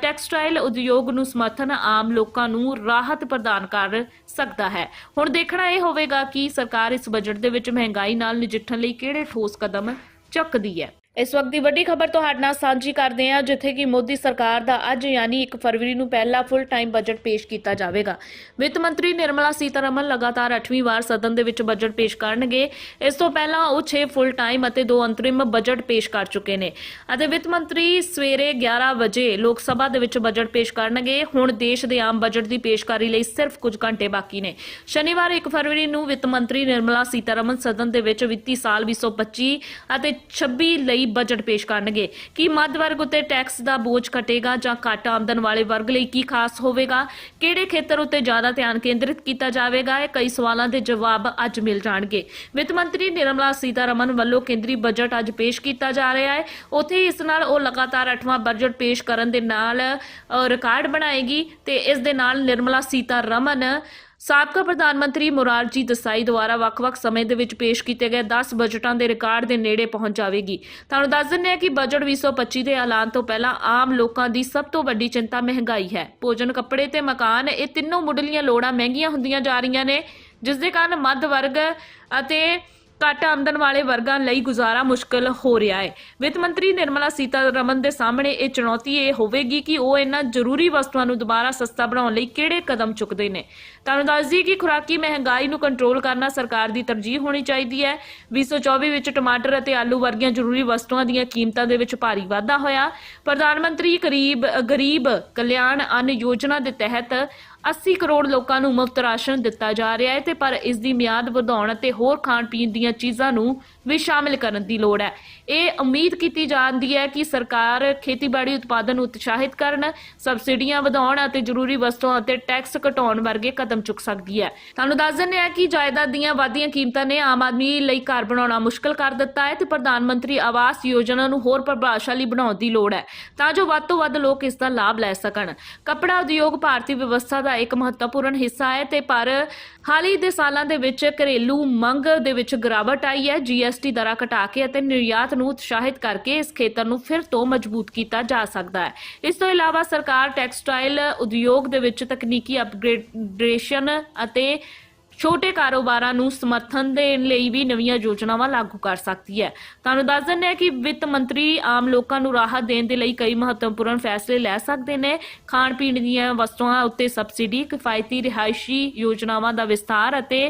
ਟੈਕਸਟਾਈਲ ਉਦਯੋਗ ਨੂੰ ਸਮਰਥਨ ਆਮ ਲੋਕਾਂ ਨੂੰ ਰਾਹਤ ਪ੍ਰਦਾਨ ਕਰ ਸਕਦਾ ਹੈ। ਹੁਣ ਦੇਖਣਾ ਇਹ ਹੋਵੇਗਾ ਕਿ ਸਰਕਾਰ ਇਸ ਬਜਟ ਦੇ ਵਿੱਚ ਮਹਿੰਗਾਈ ਨਾਲ ਨਜਿੱਠਣ ਲਈ ਕਿਹੜੇ ਠੋਸ ਕਦਮ ਚੁੱਕਦੀ ਹੈ। ਇਸ ਵਕਤ ਦੀ ਵੱਡੀ ਖਬਰ ਤੁਹਾਡੇ ਨਾਲ ਸਾਂਝੀ ਕਰਦੇ ਹਾਂ, ਜਿੱਥੇ ਕਿ ਮੋਦੀ ਸਰਕਾਰ ਦਾ ਅੱਜ ਯਾਨੀ 1 ਫਰਵਰੀ ਨੂੰ ਪਹਿਲਾ ਫੁੱਲ ਟਾਈਮ ਬਜਟ ਪੇਸ਼ ਕੀਤਾ ਜਾਵੇਗਾ। ਵਿੱਤ ਮੰਤਰੀ ਨਿਰਮਲਾ ਸੀਤਾਰਮਨ ਲਗਾਤਾਰ 8ਵੀਂ ਵਾਰ ਸਦਨ ਦੇ ਵਿੱਚ ਬਜਟ ਪੇਸ਼ ਕਰਨਗੇ। ਇਸ ਤੋਂ ਪਹਿਲਾਂ ਉਹ 6 ਫੁੱਲ ਟਾਈਮ ਅਤੇ 2 ਅੰਤਰਿਮ ਬਜਟ ਪੇਸ਼ ਕਰ ਚੁੱਕੇ ਨੇ। ਅਤੇ ਵਿੱਤ ਮੰਤਰੀ ਸਵੇਰੇ 11 ਵਜੇ ਲੋਕ ਸਭਾ ਦੇ ਵਿੱਚ ਬਜਟ ਪੇਸ਼ ਕਰਨਗੇ। ਹੁਣ ਦੇਸ਼ ਦੇ ਆਮ ਬਜਟ ਦੀ ਪੇਸ਼ਕਾਰੀ ਲਈ ਸਿਰਫ ਕੁਝ ਘੰਟੇ ਬਾਕੀ ਨੇ। ਸ਼ਨੀਵਾਰ 1 ਫਰਵਰੀ ਨੂੰ ਵਿੱਤ ਮੰਤਰੀ ਨਿਰਮਲਾ ਸੀਤਾਰਮਨ ਸਦਨ ਦੇ ਵਿੱਚ ਵਿੱਤੀ ਸਾਲ 2025 ਅਤੇ 26 ਲਈ ਬਜਟ ਪੇਸ਼ ਕਰਨਗੇ। ਕੀ ਮੱਧ ਵਰਗ ਉੱਤੇ ਟੈਕਸ ਦਾ ਬੋਝ ਘਟੇਗਾ ਜਾਂ ਘੱਟ ਆਮਦਨ ਵਾਲੇ ਵਰਗ ਲਈ ਕੀ ਖਾਸ ਹੋਵੇਗਾ? ਕਿਹੜੇ ਖੇਤਰ ਉੱਤੇ ਜ਼ਿਆਦਾ ਧਿਆਨ ਕੇਂਦਰਿਤ ਕੀਤਾ ਜਾਵੇਗਾ? ਇਹ ਕਈ ਸਵਾਲਾਂ ਦੇ ਜਵਾਬ ਅੱਜ ਮਿਲ ਜਾਣਗੇ। ਵਿੱਤ ਮੰਤਰੀ ਨਿਰਮਲਾ ਸੀਤਾਰਮਨ ਵੱਲੋਂ ਕੇਂਦਰੀ ਬਜਟ ਅੱਜ ਪੇਸ਼ ਕੀਤਾ ਜਾ ਰਿਹਾ ਹੈ। ਉੱਥੇ ਹੀ ਇਸ ਨਾਲ ਉਹ ਲਗਾਤਾਰ 8ਵਾਂ ਬਜਟ ਪੇਸ਼ ਕਰਨ ਦੇ ਨਾਲ ਰਿਕਾਰਡ ਬਣਾਏਗੀ ਤੇ ਇਸ ਦੇ ਨਾਲ ਨਿਰਮਲਾ ਸੀਤਾਰਮਨ ਸਾਬਕਾ ਪ੍ਰਧਾਨ ਮੰਤਰੀ ਮੁਰਾਰਜੀ ਦੇਸਾਈ ਦੁਆਰਾ ਵੱਖ-ਵੱਖ ਸਮੇਂ ਦੇ ਵਿੱਚ ਪੇਸ਼ ਕੀਤੇ ਗਏ 10 ਬਜਟਾਂ ਦੇ ਰਿਕਾਰਡ ਦੇ ਨੇੜੇ ਪਹੁੰਚ ਜਾਵੇਗੀ। ਤੁਹਾਨੂੰ ਦੱਸ ਦਿੰਦੇ ਹਾਂ ਕਿ ਬਜਟ 2025 ਦੇ ਐਲਾਨ ਤੋਂ ਪਹਿਲਾਂ ਆਮ ਲੋਕਾਂ ਦੀ ਸਭ ਤੋਂ ਵੱਡੀ ਚਿੰਤਾ ਮਹਿੰਗਾਈ ਹੈ। ਭੋਜਨ, ਕੱਪੜੇ ਤੇ ਮਕਾਨ, ਇਹ ਤਿੰਨੋਂ ਮੁੱਢਲੀਆਂ ਲੋੜਾਂ ਮਹਿੰਗੀਆਂ ਹੁੰਦੀਆਂ ਜਾ ਰਹੀਆਂ ਨੇ, ਜਿਸ ਦੇ ਕਾਰਨ ਮੱਧ ਵਰਗ ਅਤੇ ਘੱਟ ਆਮਦਨ ਵਾਲੇ ਵਰਗਾਂ ਲਈ ਗੁਜ਼ਾਰਾ ਮੁਸ਼ਕਲ ਹੋ ਰਿਹਾ ਹੈ। ਵਿੱਤ ਮੰਤਰੀ ਨਿਰਮਲਾ ਸੀਤਾਰਮਨ ਦੇ ਸਾਹਮਣੇ ਇਹ ਚੁਣੌਤੀ ਇਹ ਹੋਵੇਗੀ ਕਿ ਉਹ ਇਹਨਾਂ ਜ਼ਰੂਰੀ ਵਸਤੂਆਂ ਨੂੰ ਦੁਬਾਰਾ ਸਸਤਾ ਬਣਾਉਣ ਲਈ ਕਿਹੜੇ ਕਦਮ ਚੁੱਕਦੇ ਨੇ। ਤੁਹਾਨੂੰ ਦੱਸ ਦਈਏ ਕਿ ਖੁਰਾਕੀ ਮਹਿੰਗਾਈ ਨੂੰ ਕੰਟਰੋਲ ਕਰਨਾ ਸਰਕਾਰ ਦੀ ਤਰਜੀਹ ਹੋਣੀ ਚਾਹੀਦੀ ਹੈ। 2024 ਵਿੱਚ ਟਮਾਟਰ ਅਤੇ ਆਲੂ ਵਰਗੀਆਂ ਜ਼ਰੂਰੀ ਵਸਤੂਆਂ ਦੀਆਂ ਕੀਮਤਾਂ ਦੇ ਵਿੱਚ ਭਾਰੀ ਵਾਧਾ ਹੋਇਆ। ਪ੍ਰਧਾਨ ਮੰਤਰੀ ਕਰੀਬ, ਗਰੀਬ ਕਲਿਆਣ ਅੰਨ ਯੋਜਨਾ ਦੇ ਤਹਿਤ 80 ਕਰੋੜ ਲੋਕਾਂ ਨੂੰ ਮੁਫਤ ਰਾਸ਼ਨ ਦਿੱਤਾ ਜਾ ਰਿਹਾ ਹੈ ਤੇ ਪਰ ਇਸ ਦੀ ਮਿਆਦ ਵਧਾਉਣ ਅਤੇ ਹੋਰ ਖਾਣ ਪੀਣ ਦੀਆਂ ਚੀਜ਼ਾਂ ਨੂੰ ਵੀ ਸ਼ਾਮਿਲ ਕਰਨ ਦੀ ਲੋੜ ਹੈ। ਇਹ ਉਮੀਦ ਕੀਤੀ ਜਾਂਦੀ ਹੈ ਕਿ ਸਰਕਾਰ ਖੇਤੀਬਾੜੀ ਉਤਪਾਦਨ ਨੂੰ ਉਤਸ਼ਾਹਿਤ ਕਰਨ, ਸਬਸਿਡੀਆਂ ਵਧਾਉਣ ਅਤੇ ਜ਼ਰੂਰੀ ਵਸਤੂਆਂ ਅਤੇ ਟੈਕਸ ਘਟਾਉਣ ਵਰਗੇ ਕਦਮ ਚੁੱਕ ਸਕਦੀ ਹੈ। ਤੁਹਾਨੂੰ ਦੱਸ ਦਿੰਦੇ ਹਾਂ ਕਿ ਜਾਇਦਾਦ ਦੀਆਂ ਵਾਧੀਆਂ ਕੀਮਤਾਂ ਨੇ ਆਮ ਆਦਮੀ ਲਈ ਘਰ ਬਣਾਉਣਾ ਮੁਸ਼ਕਲ ਕਰ ਦਿੱਤਾ ਹੈ ਤੇ ਪ੍ਰਧਾਨ ਮੰਤਰੀ ਆਵਾਸ ਯੋਜਨਾ ਨੂੰ ਹੋਰ ਪ੍ਰਭਾਵਸ਼ਾਲੀ ਬਣਾਉਣ ਦੀ ਲੋੜ ਹੈ, ਤਾਂ ਜੋ ਵੱਧ ਤੋਂ ਵੱਧ ਲੋਕ ਇਸ ਦਾ ਲਾਭ ਲੈ ਸਕਣ। ਕੱਪੜਾ ਉਦਯੋਗ ਭਾਰਤੀ ਵਿਵਸਥਾ ਦਾ ਇੱਕ ਮਹੱਤਵਪੂਰਨ ਹਿੱਸਾ ਹੈ ਤੇ ਪਰ ਹਾਲ ਹੀ ਦੇ ਸਾਲਾਂ ਦੇ ਵਿੱਚ ਘਰੇਲੂ ਮੰਗ ਦੇ ਵਿੱਚ ਗਿਰਾਵਟ ਆਈ ਹੈ। ਜੀਐਸਟੀ ਦਰਾਂ ਘਟਾ ਕੇ ਅਤੇ ਨਿਰਯਾਤ ਨੂੰ ਉਤਸ਼ਾਹਿਤ ਕਰਕੇ ਇਸ ਖੇਤਰ ਨੂੰ ਫਿਰ ਤੋਂ ਮਜ਼ਬੂਤ ਕੀਤਾ ਜਾ ਸਕਦਾ ਹੈ। ਇਸ ਤੋਂ ਇਲਾਵਾ ਸਰਕਾਰ ਟੈਕਸਟਾਈਲ ਉਦਯੋਗ ਦੇ ਵਿੱਚ ਤਕਨੀਕੀ ਅਪਗ੍ਰੇਡੇਸ਼ਨ ਅਤੇ ਛੋਟੇ ਕਾਰੋਬਾਰਾਂ ਨੂੰ ਸਮਰਥਨ ਦੇਣ ਲਈ ਵੀ ਨਵੀਆਂ ਯੋਜਨਾਵਾਂ ਲਾਗੂ ਕਰ ਸਕਦੀ ਹੈ। ਤੁਹਾਨੂੰ ਦੱਸ ਦਿੰਦੇ ਹਾਂ ਕਿ ਵਿੱਤ ਮੰਤਰੀ ਆਮ ਲੋਕਾਂ ਨੂੰ ਰਾਹਤ ਦੇਣ ਦੇ ਲਈ ਕਈ ਮਹੱਤਵਪੂਰਨ ਫੈਸਲੇ ਲੈ ਸਕਦੇ ਨੇ। ਖਾਣ ਪੀਣ ਦੀਆਂ ਵਸਤੂਆਂ ਉੱਤੇ ਸਬਸਿਡੀ, ਕਿਫਾਇਤੀ ਰਿਹਾਇਸ਼ੀ ਯੋਜਨਾਵਾਂ ਦਾ ਵਿਸਥਾਰ ਅਤੇ